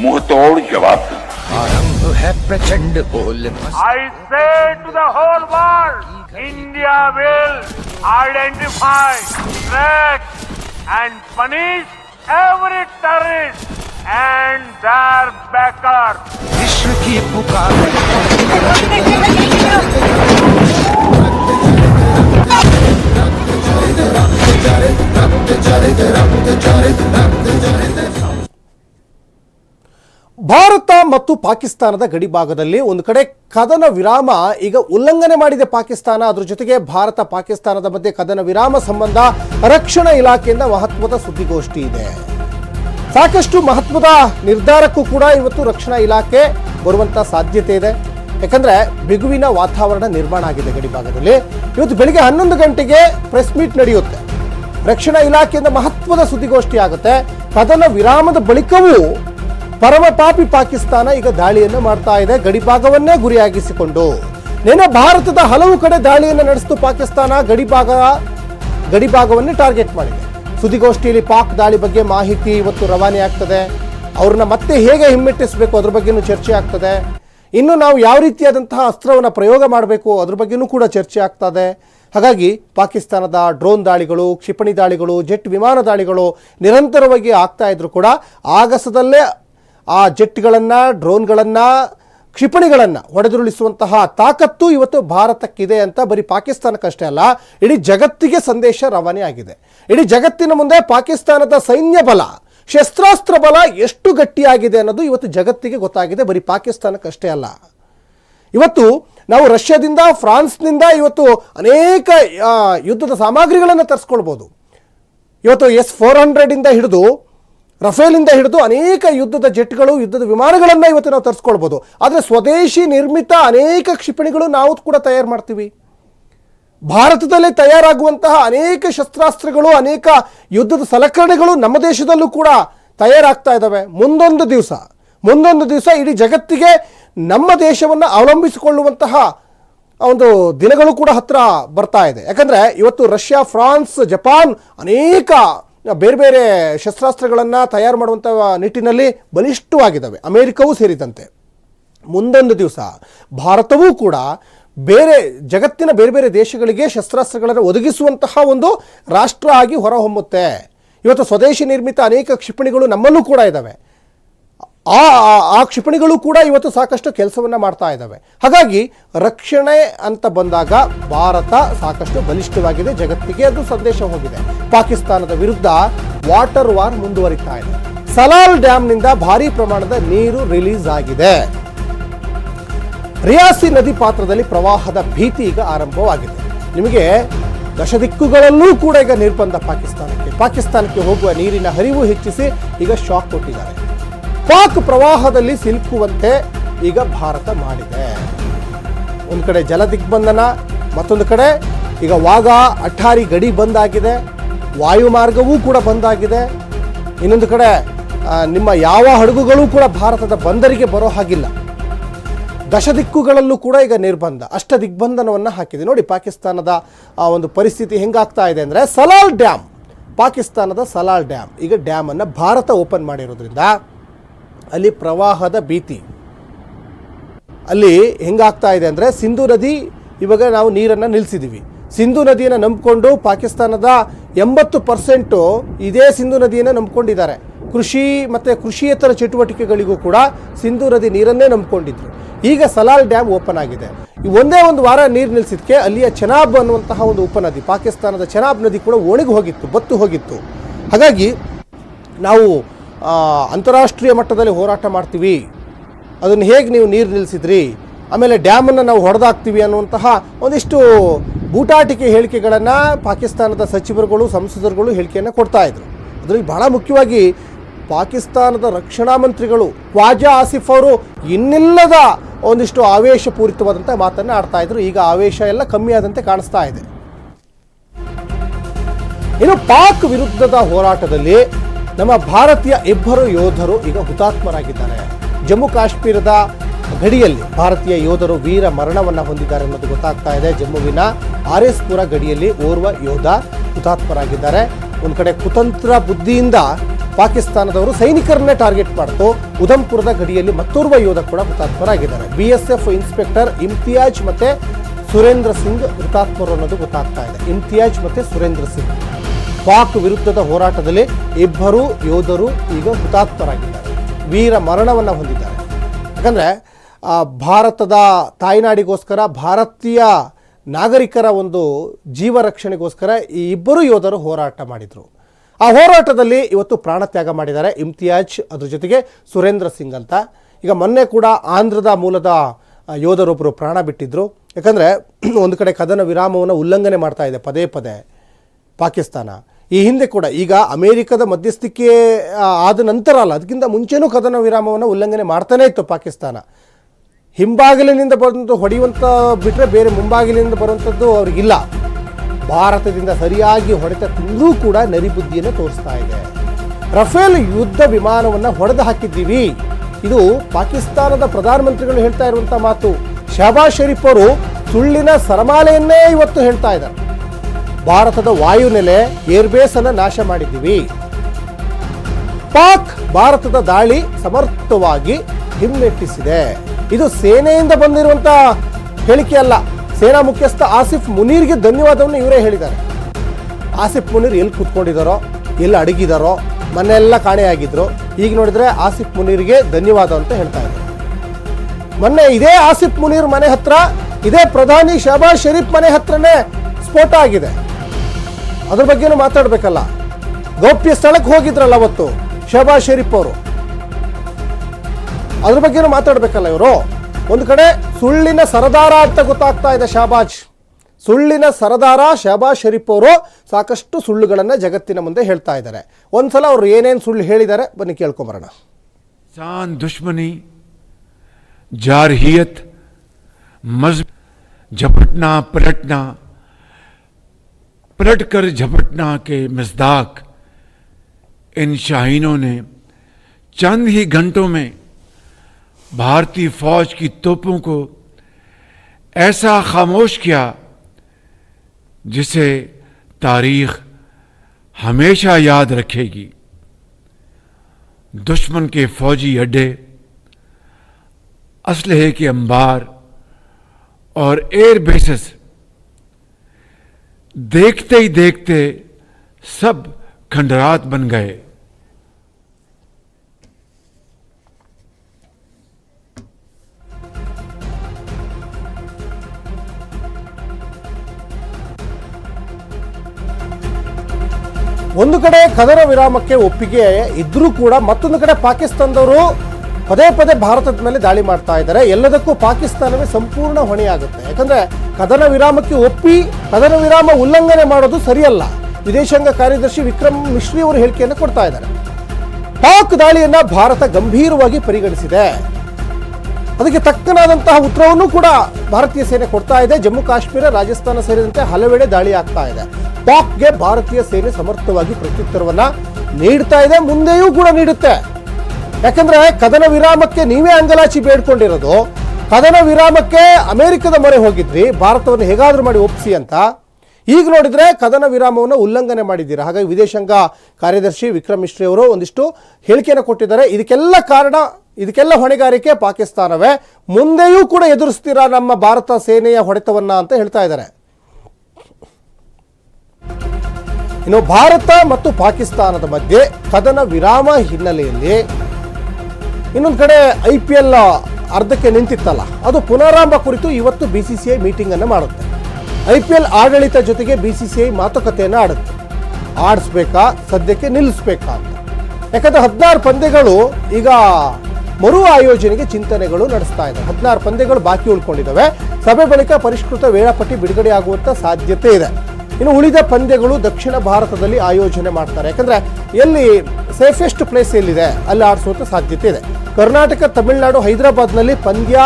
मुँह तोड़ जवाब दो आरंभ है प्रचंड बोल। I say to the whole world India will identify track and punish every terrorist and their backer. विश्व की पुकार ಭಾರತ ಮತ್ತು ಪಾಕಿಸ್ತಾನದ ಗಡಿ ಭಾಗದಲ್ಲಿ ಒಂದು ಕಡೆ ಕದನ ವಿರಾಮ ಈಗ ಉಲ್ಲಂಘನೆ ಮಾಡಿದೆ ಪಾಕಿಸ್ತಾನ ಅದ್ರ ಜೊತೆಗೆ ಭಾರತ ಪಾಕಿಸ್ತಾನದ ಮಧ್ಯೆ ಕದನ ವಿರಾಮ ಸಂಬಂಧ ರಕ್ಷಣಾ ಇಲಾಖೆಯಿಂದ ಮಹತ್ವದ ಸುದ್ದಿಗೋಷ್ಠಿ ಇದೆ ಸಾಕಷ್ಟು ಮಹತ್ವದ ನಿರ್ಧಾರಕ್ಕೂ ಕೂಡ ಇವತ್ತು ರಕ್ಷಣಾ ಇಲಾಖೆ ಬರುವಂತ ಸಾಧ್ಯತೆ ಇದೆ. ಯಾಕಂದ್ರೆ ಬಿಗುವಿನ ವಾತಾವರಣ ನಿರ್ಮಾಣ ಆಗಿದೆ ಗಡಿ ಭಾಗದಲ್ಲಿ. ಇವತ್ತು ಬೆಳಿಗ್ಗೆ ಹನ್ನೊಂದು ಗಂಟೆಗೆ ಪ್ರೆಸ್ ಮೀಟ್ ನಡೆಯುತ್ತೆ. ರಕ್ಷಣಾ ಇಲಾಖೆಯಿಂದ ಮಹತ್ವದ ಸುದ್ದಿಗೋಷ್ಠಿ ಆಗುತ್ತೆ. ಕದನ ವಿರಾಮದ ಬಳಿಕವೂ ಪರಮ ಪಾಪಿ ಪಾಕಿಸ್ತಾನ ಈಗ ದಾಳಿಯನ್ನು ಮಾಡ್ತಾ ಇದೆ. ಗಡಿ ಭಾಗವನ್ನೇ ಗುರಿಯಾಗಿಸಿಕೊಂಡು. ನಿನ್ನೆ ಭಾರತದ ಹಲವು ಕಡೆ ದಾಳಿಯನ್ನು ನಡೆಸಿತು ಪಾಕಿಸ್ತಾನ. ಗಡಿಭಾಗ ಭಾಗ, ಗಡಿ ಭಾಗವನ್ನೇ ಟಾರ್ಗೆಟ್ ಮಾಡಿದೆ. ಸುದ್ದಿಗೋಷ್ಠಿಯಲ್ಲಿ ಪಾಕ್ ದಾಳಿ ಬಗ್ಗೆ ಮಾಹಿತಿ ಇವತ್ತು ರವಾನೆ ಆಗ್ತದೆ. ಅವ್ರನ್ನ ಮತ್ತೆ ಹೇಗೆ ಹಿಮ್ಮೆಟ್ಟಿಸಬೇಕು ಅದ್ರ ಬಗ್ಗೆನೂ ಚರ್ಚೆ ಆಗ್ತದೆ. ಇನ್ನು ನಾವು ಯಾವ ರೀತಿಯಾದಂತಹ ಅಸ್ತ್ರವನ್ನು ಪ್ರಯೋಗ ಮಾಡಬೇಕು ಅದ್ರ ಬಗ್ಗೆನೂ ಕೂಡ ಚರ್ಚೆ ಆಗ್ತದೆ. ಹಾಗಾಗಿ ಪಾಕಿಸ್ತಾನದ ಡ್ರೋನ್ ದಾಳಿಗಳು, ಕ್ಷಿಪಣಿ ದಾಳಿಗಳು, ಜೆಟ್ ವಿಮಾನ ದಾಳಿಗಳು ನಿರಂತರವಾಗಿ ಆಗ್ತಾ ಇದ್ರು ಕೂಡ. ಆಗಸದಲ್ಲೇ ಆ ಜೆಟ್ಗಳನ್ನು, ಡ್ರೋನ್ಗಳನ್ನು ಕ್ಷಿಪಣಿಗಳನ್ನು ಹೊಡೆದುರುಳಿಸುವಂತಹ ತಾಕತ್ತು ಇವತ್ತು ಭಾರತಕ್ಕಿದೆ ಅಂತ ಬರೀ ಪಾಕಿಸ್ತಾನಕ್ಕಷ್ಟೇ ಅಲ್ಲ, ಇಡೀ ಜಗತ್ತಿಗೆ ಸಂದೇಶ ರವಾನೆ ಆಗಿದೆ. ಇಡೀ ಜಗತ್ತಿನ ಮುಂದೆ ಪಾಕಿಸ್ತಾನದ ಸೈನ್ಯ ಬಲ, ಶಸ್ತ್ರಾಸ್ತ್ರ ಬಲ ಎಷ್ಟು ಗಟ್ಟಿಯಾಗಿದೆ ಅನ್ನೋದು ಇವತ್ತು ಜಗತ್ತಿಗೆ ಗೊತ್ತಾಗಿದೆ, ಬರೀ ಪಾಕಿಸ್ತಾನಕ್ಕಷ್ಟೇ ಅಲ್ಲ. ಇವತ್ತು ನಾವು ರಷ್ಯಾದಿಂದ, ಫ್ರಾನ್ಸ್ನಿಂದ ಇವತ್ತು ಅನೇಕ ಯುದ್ಧದ ಸಾಮಗ್ರಿಗಳನ್ನು ತರಿಸ್ಕೊಳ್ಬೋದು. ಇವತ್ತು ಎಸ್ ಫೋರ್ ಹಂಡ್ರೆಡಿಂದ ಹಿಡಿದು ರಫೇಲಿಂದ ಹಿಡಿದು ಅನೇಕ ಯುದ್ಧದ ಜೆಟ್ಗಳು, ಯುದ್ಧದ ವಿಮಾನಗಳನ್ನು ಇವತ್ತು ನಾವು ತರಿಸ್ಕೊಳ್ಬೋದು. ಆದರೆ ಸ್ವದೇಶಿ ನಿರ್ಮಿತ ಅನೇಕ ಕ್ಷಿಪಣಿಗಳು ನಾವು ಕೂಡ ತಯಾರು ಮಾಡ್ತೀವಿ. ಭಾರತದಲ್ಲೇ ತಯಾರಾಗುವಂತಹ ಅನೇಕ ಶಸ್ತ್ರಾಸ್ತ್ರಗಳು, ಅನೇಕ ಯುದ್ಧದ ಸಲಕರಣೆಗಳು ನಮ್ಮ ದೇಶದಲ್ಲೂ ಕೂಡ ತಯಾರಾಗ್ತಾ ಇದ್ದಾವೆ ಮುಂದೊಂದು ದಿವಸ ಮುಂದೊಂದು ದಿವಸ ಇಡೀ ಜಗತ್ತಿಗೆ ನಮ್ಮ ದೇಶವನ್ನು ಅವಲಂಬಿಸಿಕೊಳ್ಳುವಂತಹ ಒಂದು ದಿನಗಳು ಕೂಡ ಹತ್ರ ಬರ್ತಾ ಇದೆ. ಯಾಕಂದರೆ ಇವತ್ತು ರಷ್ಯಾ, ಫ್ರಾನ್ಸ್, ಜಪಾನ್ ಅನೇಕ ಬೇರೆ ಬೇರೆ ಶಸ್ತ್ರಾಸ್ತ್ರಗಳನ್ನು ತಯಾರು ಮಾಡುವಂಥ ನಿಟ್ಟಿನಲ್ಲಿ ಬಲಿಷ್ಠವಾಗಿದ್ದಾವೆ. ಅಮೇರಿಕವೂ ಸೇರಿದಂತೆ. ಮುಂದೊಂದು ದಿವಸ ಭಾರತವೂ ಕೂಡ ಬೇರೆ ಜಗತ್ತಿನ ಬೇರೆ ಬೇರೆ ದೇಶಗಳಿಗೆ ಶಸ್ತ್ರಾಸ್ತ್ರಗಳನ್ನು ಒದಗಿಸುವಂತಹ ಒಂದು ರಾಷ್ಟ್ರ ಆಗಿ ಹೊರಹೊಮ್ಮುತ್ತೆ. ಇವತ್ತು ಸ್ವದೇಶಿ ನಿರ್ಮಿತ ಅನೇಕ ಕ್ಷಿಪಣಿಗಳು ನಮ್ಮಲ್ಲೂ ಕೂಡ ಇದ್ದಾವೆ. ಆ, ಆ- ಕ್ಷಿಪಣಿಗಳು ಕೂಡ ಇವತ್ತು ಸಾಕಷ್ಟು ಕೆಲಸವನ್ನು ಮಾಡ್ತಾ ಇದ್ದಾವೆ. ಹಾಗಾಗಿ ರಕ್ಷಣೆ ಅಂತ ಬಂದಾಗ ಭಾರತ ಸಾಕಷ್ಟು ಬಲಿಷ್ಠವಾಗಿದೆ, ಜಗತ್ತಿಗೆ ಅದು ಸಂದೇಶ ಹೋಗಿದೆ. ಪಾಕಿಸ್ತಾನದ ವಿರುದ್ಧ ವಾಟರ್ ವಾರ್ ಮುಂದುವರಿತಾ ಇದೆ. ಸಲಾಲ್ ಡ್ಯಾಮ್ನಿಂದ ಭಾರಿ ಪ್ರಮಾಣದ ನೀರು ರಿಲೀಸ್ ಆಗಿದೆ. ರಿಯಾಸಿ ನದಿ ಪಾತ್ರದಲ್ಲಿ ಪ್ರವಾಹದ ಭೀತಿ ಈಗ ಆರಂಭವಾಗಿದೆ. ನಿಮಗೆ ದಶದಿಕ್ಕುಗಳಲ್ಲೂ ಕೂಡ ಈಗ ನಿರ್ಬಂಧ ಪಾಕಿಸ್ತಾನಕ್ಕೆ. ಪಾಕಿಸ್ತಾನಕ್ಕೆ ಹೋಗುವ ನೀರಿನ ಹರಿವು ಹೆಚ್ಚಿಸಿ ಈಗ ಶಾಕ್ ಕೊಟ್ಟಿದ್ದಾರೆ. ಪಾಕ್ ಪ್ರವಾಹದಲ್ಲಿ ಸಿಲುಕುವಂತೆ ಈಗ ಭಾರತ ಮಾಡಿದೆ. ಒಂದು ಕಡೆ ಜಲ ದಿಗ್ಬಂಧನ ಮತ್ತೊಂದು ಕಡೆ ಈಗ ವಾಗ ಅಠಾರಿ ಗಡಿ ಬಂದಾಗಿದೆ ವಾಯು ಮಾರ್ಗವೂ ಕೂಡ ಬಂದಾಗಿದೆ ಇನ್ನೊಂದು ಕಡೆ ನಿಮ್ಮ ಯಾವ ಹಡಗುಗಳು ಕೂಡ ಭಾರತದ ಬಂದರಿಗೆ ಬರೋ ಹಾಗಿಲ್ಲ. ದಶದಿಕ್ಕುಗಳಲ್ಲೂ ಕೂಡ ಈಗ ನಿರ್ಬಂಧ. ಅಷ್ಟ ದಿಗ್ಬಂಧನವನ್ನು ಹಾಕಿದೆ. ನೋಡಿ ಪಾಕಿಸ್ತಾನದ ಆ ಒಂದು ಪರಿಸ್ಥಿತಿ ಹೆಂಗಾಗ್ತಾ ಇದೆ ಅಂದರೆ, ಸಲಾಲ್ ಡ್ಯಾಮ್ ಪಾಕಿಸ್ತಾನದ ಸಲಾಲ್ ಡ್ಯಾಮ್ ಈಗ ಡ್ಯಾಮನ್ನು ಭಾರತ ಓಪನ್ ಮಾಡಿರೋದ್ರಿಂದ ಅಲ್ಲಿ ಪ್ರವಾಹದ ಭೀತಿ. ಅಲ್ಲಿ ಹೆಂಗಾಗ್ತಾ ಇದೆ ಅಂದರೆ ಸಿಂಧು ನದಿ, ಇವಾಗ ನಾವು ನೀರನ್ನು ನಿಲ್ಲಿಸಿದ್ದೀವಿ ಸಿಂಧು ನದಿಯನ್ನು ನಂಬಿಕೊಂಡು ಪಾಕಿಸ್ತಾನದ ಎಂಬತ್ತು ಪರ್ಸೆಂಟು ಇದೇ ಸಿಂಧು ನದಿಯನ್ನು ನಂಬ್ಕೊಂಡಿದ್ದಾರೆ. ಕೃಷಿ ಮತ್ತು ಕೃಷಿಯೇತರ ಚಟುವಟಿಕೆಗಳಿಗೂ ಕೂಡ ಸಿಂಧು ನದಿ ನೀರನ್ನೇ ನಂಬ್ಕೊಂಡಿದ್ರು. ಈಗ ಸಲಾಲ್ ಡ್ಯಾಮ್ ಓಪನ್ ಆಗಿದೆ. ಒಂದೇ ಒಂದು ವಾರ ನೀರು ನಿಲ್ಲಿಸಿದ್ಕೆ ಅಲ್ಲಿಯ ಚೆನಾಬ್ ಅನ್ನುವಂತಹ ಒಂದು ಉಪನದಿ, ಪಾಕಿಸ್ತಾನದ ಚೆನಾಬ್ ನದಿ ಕೂಡ ಒಣಗಿ ಹೋಗಿತ್ತು, ಬತ್ತು ಹೋಗಿತ್ತು. ಹಾಗಾಗಿ ನಾವು ಅಂತಾರಾಷ್ಟ್ರೀಯ ಮಟ್ಟದಲ್ಲಿ ಹೋರಾಟ ಮಾಡ್ತೀವಿ. ಅದನ್ನು ಹೇಗೆ ನೀವು ನೀರು ನಿಲ್ಲಿಸಿದ್ರಿ ಆಮೇಲೆ ಡ್ಯಾಮನ್ನು ನಾವು ಹೊಡೆದಾಕ್ತೀವಿ ಅನ್ನುವಂತಹ ಒಂದಿಷ್ಟು ಬೂಟಾಟಿಕೆ ಹೇಳಿಕೆಗಳನ್ನು ಪಾಕಿಸ್ತಾನದ ಸಚಿವರುಗಳು, ಸಂಸದರುಗಳು ಹೇಳಿಕೆಯನ್ನು ಕೊಡ್ತಾ ಇದ್ರು. ಅದರಲ್ಲಿ ಬಹಳ ಮುಖ್ಯವಾಗಿ ಪಾಕಿಸ್ತಾನದ ರಕ್ಷಣಾ ಮಂತ್ರಿಗಳು ಖ್ವಾಜಾ ಆಸಿಫ್ ಅವರು ಇನ್ನಿಲ್ಲದ ಒಂದಿಷ್ಟು ಆವೇಶಪೂರಿತವಾದಂಥ ಮಾತನ್ನು ಆಡ್ತಾ ಇದ್ರು. ಈಗ ಆವೇಶ ಎಲ್ಲ ಕಮ್ಮಿ ಆದಂತೆ ಕಾಣಿಸ್ತಾ ಇದೆ. ಇನ್ನು ಪಾಕ್ ವಿರುದ್ಧದ ಹೋರಾಟದಲ್ಲಿ ನಮ್ಮ ಭಾರತೀಯ ಇಬ್ಬರು ಯೋಧರು ಈಗ ಹುತಾತ್ಮರಾಗಿದ್ದಾರೆ. ಜಮ್ಮು ಕಾಶ್ಮೀರದ ಗಡಿಯಲ್ಲಿ ಭಾರತೀಯ ಯೋಧರು ವೀರ ಮರಣವನ್ನು ಹೊಂದಿದ್ದಾರೆ ಅನ್ನೋದು ಗೊತ್ತಾಗ್ತಾ ಇದೆ. ಜಮ್ಮುವಿನ ಆರ್ ಎಸ್ ಪುರ ಗಡಿಯಲ್ಲಿ ಓರ್ವ ಯೋಧ ಹುತಾತ್ಮರಾಗಿದ್ದಾರೆ. ಒಂದು ಕಡೆ ಕುತಂತ್ರ ಬುದ್ಧಿಯಿಂದ ಪಾಕಿಸ್ತಾನದವರು ಸೈನಿಕರನ್ನೇ ಟಾರ್ಗೆಟ್ ಮಾಡಿತು. ಉಧಂಪುರದ ಗಡಿಯಲ್ಲಿ ಮತ್ತೋರ್ವ ಯೋಧ ಕೂಡ ಹುತಾತ್ಮರಾಗಿದ್ದಾರೆ. B S F inspector Imtiaz ಮತ್ತೆ ಸುರೇಂದ್ರ ಸಿಂಗ್ ಹುತಾತ್ಮರು ಅನ್ನೋದು ಗೊತ್ತಾಗ್ತಾ ಇದೆ. ಇಮ್ತಿಯಾಜ್ ಮತ್ತೆ ಸುರೇಂದ್ರ ಸಿಂಗ್. ಪಾಕ್ ವಿರುದ್ಧದ ಹೋರಾಟದಲ್ಲಿ ಇಬ್ಬರು ಯೋಧರು ಈಗ ಹುತಾತ್ಮರಾಗಿದ್ದಾರೆ. ವೀರ ಮರಣವನ್ನು ಹೊಂದಿದ್ದಾರೆ. ಯಾಕಂದರೆ ಭಾರತದ ತಾಯ್ನಾಡಿಗೋಸ್ಕರ, ಭಾರತೀಯ ನಾಗರಿಕರ ಒಂದು ಜೀವ ರಕ್ಷಣೆಗೋಸ್ಕರ ಈ ಇಬ್ಬರು ಯೋಧರು ಹೋರಾಟ ಮಾಡಿದರು. ಆ ಹೋರಾಟದಲ್ಲಿ ಇವತ್ತು ಪ್ರಾಣತ್ಯಾಗ ಮಾಡಿದ್ದಾರೆ ಇಮ್ತಿಯಾಜ್, ಅದ್ರ ಜೊತೆಗೆ ಸುರೇಂದ್ರ ಸಿಂಗ್ ಅಂತ. ಈಗ ಮೊನ್ನೆ ಕೂಡ ಆಂಧ್ರದ ಮೂಲದ ಯೋಧರೊಬ್ಬರು ಪ್ರಾಣ ಬಿಟ್ಟಿದ್ದರು ಯಾಕಂದರೆ, ಒಂದು ಕಡೆ ಕದನ ವಿರಾಮವನ್ನು ಉಲ್ಲಂಘನೆ ಮಾಡ್ತಾ ಇದೆ ಪದೇ ಪದೇ ಪಾಕಿಸ್ತಾನ. ಈ ಹಿಂದೆ ಕೂಡ, ಈಗ ಅಮೇರಿಕದ ಮಧ್ಯಸ್ಥಿಕೆ ಆದ ನಂತರ ಅಲ್ಲ, ಅದಕ್ಕಿಂತ ಮುಂಚೆನೂ ಕದನ ವಿರಾಮವನ್ನು ಉಲ್ಲಂಘನೆ ಮಾಡ್ತಾನೇ ಇತ್ತು ಪಾಕಿಸ್ತಾನ. ಹಿಂಬಾಗಿಲಿನಿಂದ ಬರುವಂಥ ಹೊಡೆಯುವಂಥ ಬಿಟ್ಟರೆ ಬೇರೆ ಮುಂಬಾಗಿಲಿನಿಂದ ಬರುವಂಥದ್ದು ಅವ್ರಿಗಿಲ್ಲ. ಭಾರತದಿಂದ ಸರಿಯಾಗಿ ಹೊಡೆತ ತಿಂದರೂ ಕೂಡ ನರಿಬುದ್ಧಿಯನ್ನು ತೋರಿಸ್ತಾ ಇದೆ. ರಫೇಲ್ ಯುದ್ಧ ವಿಮಾನವನ್ನು ಹೊಡೆದು ಹಾಕಿದ್ದೀವಿ. ಇದು ಪಾಕಿಸ್ತಾನದ ಪ್ರಧಾನಮಂತ್ರಿಗಳು ಹೇಳ್ತಾ ಇರುವಂಥ ಮಾತು. ಶಹಬಾಜ್ ಶರೀಫ್ ಅವರು ಸುಳ್ಳಿನ ಸರಮಾಲೆಯನ್ನೇ ಇವತ್ತು ಹೇಳ್ತಾ ಇದ್ದಾರೆ. ಭಾರತದ ವಾಯುನೆಲೆ ಏರ್ಬೇಸ್ ಅನ್ನು ನಾಶ ಮಾಡಿದ್ದೀವಿ. ಪಾಕ್ ಭಾರತದ ದಾಳಿ ಸಮರ್ಥವಾಗಿ ಹಿಮ್ಮೆಟ್ಟಿಸಿದೆ. ಇದು ಸೇನೆಯಿಂದ ಬಂದಿರುವಂತ ಹೇಳಿಕೆ ಅಲ್ಲ. ಸೇನಾ ಮುಖ್ಯಸ್ಥ ಆಸಿಫ್ ಮುನೀರ್ಗೆ ಧನ್ಯವಾದವನ್ನು ಇವರೇ ಹೇಳಿದ್ದಾರೆ. ಆಸಿಫ್ ಮುನೀರ್ ಎಲ್ಲಿ ಕೂತ್ಕೊಂಡಿದ್ದಾರೋ ಎಲ್ಲಿ ಅಡಗಿದಾರೋ ಮೊನ್ನೆಲ್ಲ ಕಾಣೆಯಾಗಿದ್ರು. ಈಗ ನೋಡಿದ್ರೆ ಆಸಿಫ್ ಮುನೀರ್ಗೆ ಧನ್ಯವಾದ ಅಂತ ಹೇಳ್ತಾ ಇದ್ದಾರೆ. ಮೊನ್ನೆ ಇದೇ ಆಸಿಫ್ ಮುನೀರ್ ಮನೆ ಹತ್ರ, ಇದೇ ಪ್ರಧಾನಿ ಶಹಬಾಜ್ ಶರೀಫ್ ಮನೆ ಹತ್ರನೇ ಸ್ಫೋಟ ಆಗಿದೆ. ಅದ್ರ ಬಗ್ಗೆನೂ ಮಾತಾಡಬೇಕಲ್ಲ ಗೌಪ್ಯ ಸ್ಥಳಕ್ಕೆ ಹೋಗಿದ್ರಲ್ಲ ಅವತ್ತು ಶಹಬಾಜ್ ಶರೀಫ್ ಅವರು ಅದ್ರ ಬಗ್ಗೆನೂ ಮಾತಾಡಬೇಕಲ್ಲ ಇವರು ಒಂದು ಕಡೆ ಸುಳ್ಳಿನ ಸರದಾರ ಅಂತ ಗೊತ್ತಾಗ್ತಾ ಇದೆ ಶಹಬಾಜ್ ಸುಳ್ಳಿನ ಸರದಾರ ಶಹಬಾಜ್ ಶರೀಫ್ ಅವರು ಸಾಕಷ್ಟು ಸುಳ್ಳುಗಳನ್ನು ಜಗತ್ತಿನ ಮುಂದೆ ಹೇಳ್ತಾ ಇದ್ದಾರೆ ಒಂದ್ಸಲ ಅವ್ರು ಏನೇನು ಸುಳ್ಳು ಹೇಳಿದ್ದಾರೆ ಬನ್ನಿ ಕೇಳ್ಕೊಂಬರೋಣ इंसान दुश्मनी जारहियत मजहब झपटना पलटना पलट कर झपटना के मजदाक इन शाहीनों ने चंद ही घंटों में भारतीय फौज की तोपों को ऐसा खामोश किया जिसे तारीख हमेशा याद रखेगी। दुश्मन के फौजी अड्डे, असलहे के अंबार और एयर बेसेस देखते ही देखते सब खंडरात बन गए ಒಂದು ಕಡೆ ಕದನ ವಿರಾಮಕ್ಕೆ ಒಪ್ಪಿಗೆ ಇದ್ರೂ ಕೂಡ ಮತ್ತೊಂದು ಕಡೆ ಪಾಕಿಸ್ತಾನದವರು ಪದೇ ಪದೇ ಭಾರತದ ಮೇಲೆ ದಾಳಿ ಮಾಡ್ತಾ ಇದ್ದಾರೆ. ಎಲ್ಲದಕ್ಕೂ ಪಾಕಿಸ್ತಾನವೇ ಸಂಪೂರ್ಣ ಹೊಣೆಯಾಗುತ್ತೆ. ಯಾಕಂದ್ರೆ ಕದನ ವಿರಾಮಕ್ಕೆ ಒಪ್ಪಿ ಕದನ ವಿರಾಮ ಉಲ್ಲಂಘನೆ ಮಾಡೋದು ಸರಿಯಲ್ಲ. ವಿದೇಶಾಂಗ ಕಾರ್ಯದರ್ಶಿ ವಿಕ್ರಮ್ ಮಿಶ್ರಿ ಅವರು ಹೇಳಿಕೆಯನ್ನು ಕೊಡ್ತಾ ಇದ್ದಾರೆ. ಪಾಕ್ ದಾಳಿಯನ್ನ ಭಾರತ ಗಂಭೀರವಾಗಿ ಪರಿಗಣಿಸಿದೆ. ಅದಕ್ಕೆ ತಕ್ಕನಾದಂತಹ ಉತ್ತರವನ್ನು ಕೂಡ ಭಾರತೀಯ ಸೇನೆ ಕೊಡ್ತಾ ಇದೆ. ಜಮ್ಮು ಕಾಶ್ಮೀರ, ರಾಜಸ್ಥಾನ ಸೇರಿದಂತೆ ಹಲವೆಡೆ ದಾಳಿ ಆಗ್ತಾ ಇದೆ. ಪಾಕ್ಗೆ ಭಾರತೀಯ ಸೇನೆ ಸಮರ್ಥವಾಗಿ ಪ್ರತ್ಯುತ್ತರವನ್ನ ನೀಡ್ತಾ ಇದೆ. ಮುಂದೆಯೂ ಕೂಡ ನೀಡುತ್ತೆ. ಯಾಕಂದ್ರೆ ಕದನ ವಿರಾಮಕ್ಕೆ ನೀವೇ ಅಂಗಲಾಚಿ ಬೇಡ್ಕೊಂಡಿರೋದು. ಕದನ ವಿರಾಮಕ್ಕೆ ಅಮೆರಿಕದ ಮೊರೆ ಹೋಗಿದ್ರಿ. ಭಾರತವನ್ನು ಹೇಗಾದರೂ ಮಾಡಿ ಒಪ್ಪಿಸಿ ಅಂತ. ಈಗ ನೋಡಿದ್ರೆ ಕದನ ವಿರಾಮವನ್ನು ಉಲ್ಲಂಘನೆ ಮಾಡಿದ್ದೀರಾ. ಹಾಗಾಗಿ ವಿದೇಶಾಂಗ ಕಾರ್ಯದರ್ಶಿ ವಿಕ್ರಮ್ ಮಿಶ್ರಿ ಅವರು ಒಂದಿಷ್ಟು ಹೇಳಿಕೆಯನ್ನು ಕೊಟ್ಟಿದ್ದಾರೆ. ಇದಕ್ಕೆಲ್ಲ ಕಾರಣ, ಇದಕ್ಕೆಲ್ಲ ಹೊಣೆಗಾರಿಕೆ ಪಾಕಿಸ್ತಾನವೇ. ಮುಂದೆಯೂ ಕೂಡ ಎದುರಿಸ್ತೀರಾ ನಮ್ಮ ಭಾರತ ಸೇನೆಯ ಹೊಡೆತವನ್ನ ಅಂತ ಹೇಳ್ತಾ ಇದ್ದಾರೆ. ಇನ್ನು ಭಾರತ ಮತ್ತು ಪಾಕಿಸ್ತಾನದ ಮಧ್ಯೆ ಕದನ ವಿರಾಮ ಹಿನ್ನೆಲೆಯಲ್ಲಿ ಇನ್ನೊಂದು ಕಡೆ ಐ ಪಿ ಎಲ್ ಅರ್ಧಕ್ಕೆ ನಿಂತಿತ್ತಲ್ಲ, ಅದು ಪುನರಾರಂಭ ಕುರಿತು ಇವತ್ತು B C C I meeting ಅನ್ನು ಮಾಡುತ್ತೆ. ಐ ಪಿ ಎಲ್ ಆಡಳಿತ ಜೊತೆಗೆ ಬಿ ಸಿ ಸಿ ಐ ಮಾತುಕತೆಯನ್ನು ಆಡುತ್ತೆ. ಆಡಿಸ್ಬೇಕಾ, ಸದ್ಯಕ್ಕೆ ನಿಲ್ಲಿಸ್ಬೇಕಾ ಅಂತ. ಯಾಕಂದ್ರೆ ಹದಿನಾರು ಪಂದ್ಯಗಳು ಈಗ ಮರು ಆಯೋಜನೆಗೆ ಚಿಂತನೆಗಳು ನಡೆಸ್ತಾ ಇದೆ. ಹದಿನಾರು ಪಂದ್ಯಗಳು ಬಾಕಿ ಉಳ್ಕೊಂಡಿದ್ದಾವೆ. ಸಭೆ ಬಳಿಕ ಪರಿಷ್ಕೃತ ವೇಳಾಪಟ್ಟಿ ಬಿಡುಗಡೆ ಆಗುವಂಥ ಸಾಧ್ಯತೆ ಇದೆ. ಇನ್ನು ಉಳಿದ ಪಂದ್ಯಗಳು ದಕ್ಷಿಣ ಭಾರತದಲ್ಲಿ ಆಯೋಜನೆ ಮಾಡ್ತಾರೆ. ಯಾಕಂದ್ರೆ ಎಲ್ಲಿ ಸೇಫೆಸ್ಟ್ ಪ್ಲೇಸ್ ಎಲ್ಲಿದೆ, ಅಲ್ಲಿ ಆಡಿಸುವಂತ ಸಾಧ್ಯತೆ ಇದೆ. ಕರ್ನಾಟಕ, ತಮಿಳುನಾಡು, ಹೈದರಾಬಾದ್ನಲ್ಲಿ ಪಂದ್ಯ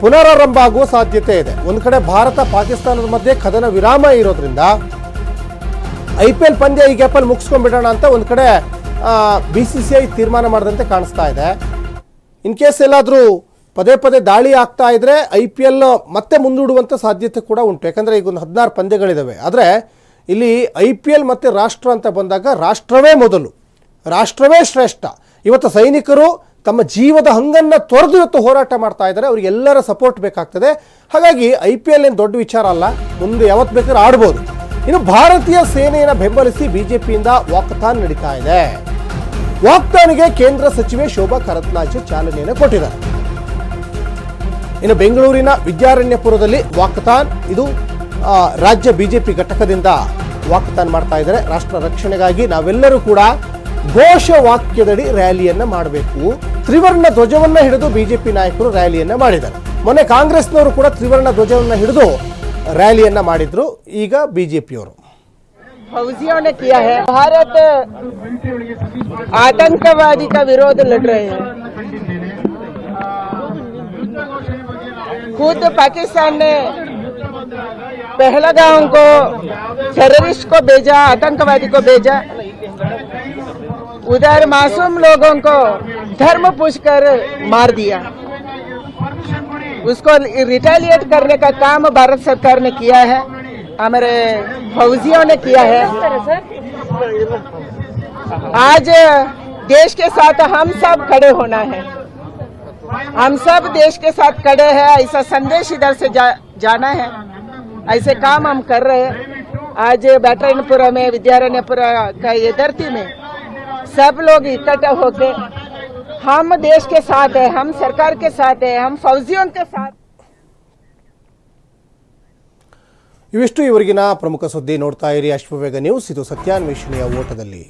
ಪುನರಾರಂಭ ಆಗುವ ಸಾಧ್ಯತೆ ಇದೆ. ಒಂದು ಕಡೆ ಭಾರತ, ಪಾಕಿಸ್ತಾನದ ಮಧ್ಯೆ ಕದನ ವಿರಾಮ ಇರೋದ್ರಿಂದ ಐ ಪಿ ಎಲ್ ಪಂದ್ಯ ಈ ಗ್ಯಾಪಲ್ಲಿ ಮುಗಿಸ್ಕೊಂಡ್ಬಿಡೋಣ ಅಂತ ಒಂದು ಕಡೆ ಬಿ ಸಿ ಸಿ ಐ ತೀರ್ಮಾನ ಮಾಡಿದಂತೆ ಕಾಣಿಸ್ತಾ ಇದೆ. ಇನ್ ಕೇಸ್ ಎಲ್ಲಾದರೂ ಪದೇ ಪದೇ ದಾಳಿ ಆಗ್ತಾ ಇದ್ರೆ ಐ ಪಿ ಎಲ್ ಮತ್ತೆ ಮುಂದೂಡುವಂಥ ಸಾಧ್ಯತೆ ಕೂಡ ಉಂಟು. ಯಾಕಂದರೆ ಈಗ ಒಂದು ಹದಿನಾರು ಪಂದ್ಯಗಳಿದ್ದಾವೆ ಆದರೆ ಇಲ್ಲಿ ಐ ಪಿ ಎಲ್ ಮತ್ತು ರಾಷ್ಟ್ರ ಅಂತ ಬಂದಾಗ ರಾಷ್ಟ್ರವೇ ಮೊದಲು. ರಾಷ್ಟ್ರವೇ ಶ್ರೇಷ್ಠ. ಇವತ್ತು ಸೈನಿಕರು ತಮ್ಮ ಜೀವದ ಹಂಗನ್ನು ತೊರೆದು ಇವತ್ತು ಹೋರಾಟ ಮಾಡ್ತಾ ಇದ್ದಾರೆ. ಅವರಿಗೆಲ್ಲರ ಸಪೋರ್ಟ್ ಬೇಕಾಗ್ತದೆ. ಹಾಗಾಗಿ ಐ ಪಿ ಎಲ್ ಏನು ದೊಡ್ಡ ವಿಚಾರ ಅಲ್ಲ. ಮುಂದೆ ಯಾವತ್ತು ಬೇಕಾದ್ರೂ ಆಡ್ಬೋದು. ಇನ್ನು ಭಾರತೀಯ ಸೇನೆಯನ್ನು ಬೆಂಬಲಿಸಿ ಬಿಜೆಪಿಯಿಂದ ವಾಕಥಾನ್ ನಡೀತಾ ಇದೆ. ವಾಕ್ತಾನಿಗೆ ಕೇಂದ್ರ ಸಚಿವೆ ಶೋಭಾ ಕರತ್ನಾಜ್ ಚಾಲನೆಯನ್ನು ಕೊಟ್ಟಿದ್ದಾರೆ. ಇನ್ನು ಬೆಂಗಳೂರಿನ ವಿದ್ಯಾರಣ್ಯಪುರದಲ್ಲಿ ವಾಕಥಾನ್ ಇದು ಆ, ರಾಜ್ಯ ಬಿಜೆಪಿ ಘಟಕದಿಂದ ವಾಕಥಾನ್ ಮಾಡ್ತಾ ಇದ್ದಾರೆ ರಾಷ್ಟ್ರ ರಕ್ಷಣೆಗಾಗಿ ನಾವೆಲ್ಲರೂ ಕೂಡ ಘೋಷವಾಕ್ಯದಡಿ ರ್ಯಾಲಿಯನ್ನ ಮಾಡಬೇಕು ತ್ರಿವರ್ಣ ಧ್ವಜವನ್ನ ಹಿಡಿದು ಬಿಜೆಪಿ ನಾಯಕರು ರ್ಯಾಲಿಯನ್ನ ಮಾಡಿದ್ದಾರೆ ಮೊನ್ನೆ ಕಾಂಗ್ರೆಸ್ನವರು ಕೂಡ ತ್ರಿವರ್ಣ ಧ್ವಜವನ್ನ ಹಿಡಿದು ರ್ಯಾಲಿಯನ್ನ ಮಾಡಿದ್ರು ಈಗ ಬಿಜೆಪಿಯವರು फौजियों ने किया है भारत आतंकवादी का विरोध लड़ रहे हैं खुद पाकिस्तान ने पहला पहलगाम को टेररिस्ट को भेजा, आतंकवादी को भेजा। उधर मासूम लोगों को धर्म पूछकर मार दिया। उसको रिटेलिएट करने का काम भारत सरकार ने किया है, हमारे फौजियों ने किया है। आज देश के साथ हम सब खड़े होना है। हम सब देश के साथ खड़े हैं ऐसा संदेश इधर से जा, जाना है ऐसे काम हम कर रहे हैं आज बैटरनपुरा में विद्यारण्यपुरा का ये धरती में सब लोग इकट्ठा होके हम देश के साथ है हम सरकार के साथ है हम फौजियों के साथ ಇವಿಷ್ಟು ಇವರಿಗಿನ ಪ್ರಮುಖ ಸುದ್ದಿ ನೋಡ್ತಾ ಇರಿ ಅಶ್ವವೇಗ ನ್ಯೂಸ್ ಇದು ಸತ್ಯಾನ್ವೇಷಣೆಯ ಓಟದಲ್ಲಿ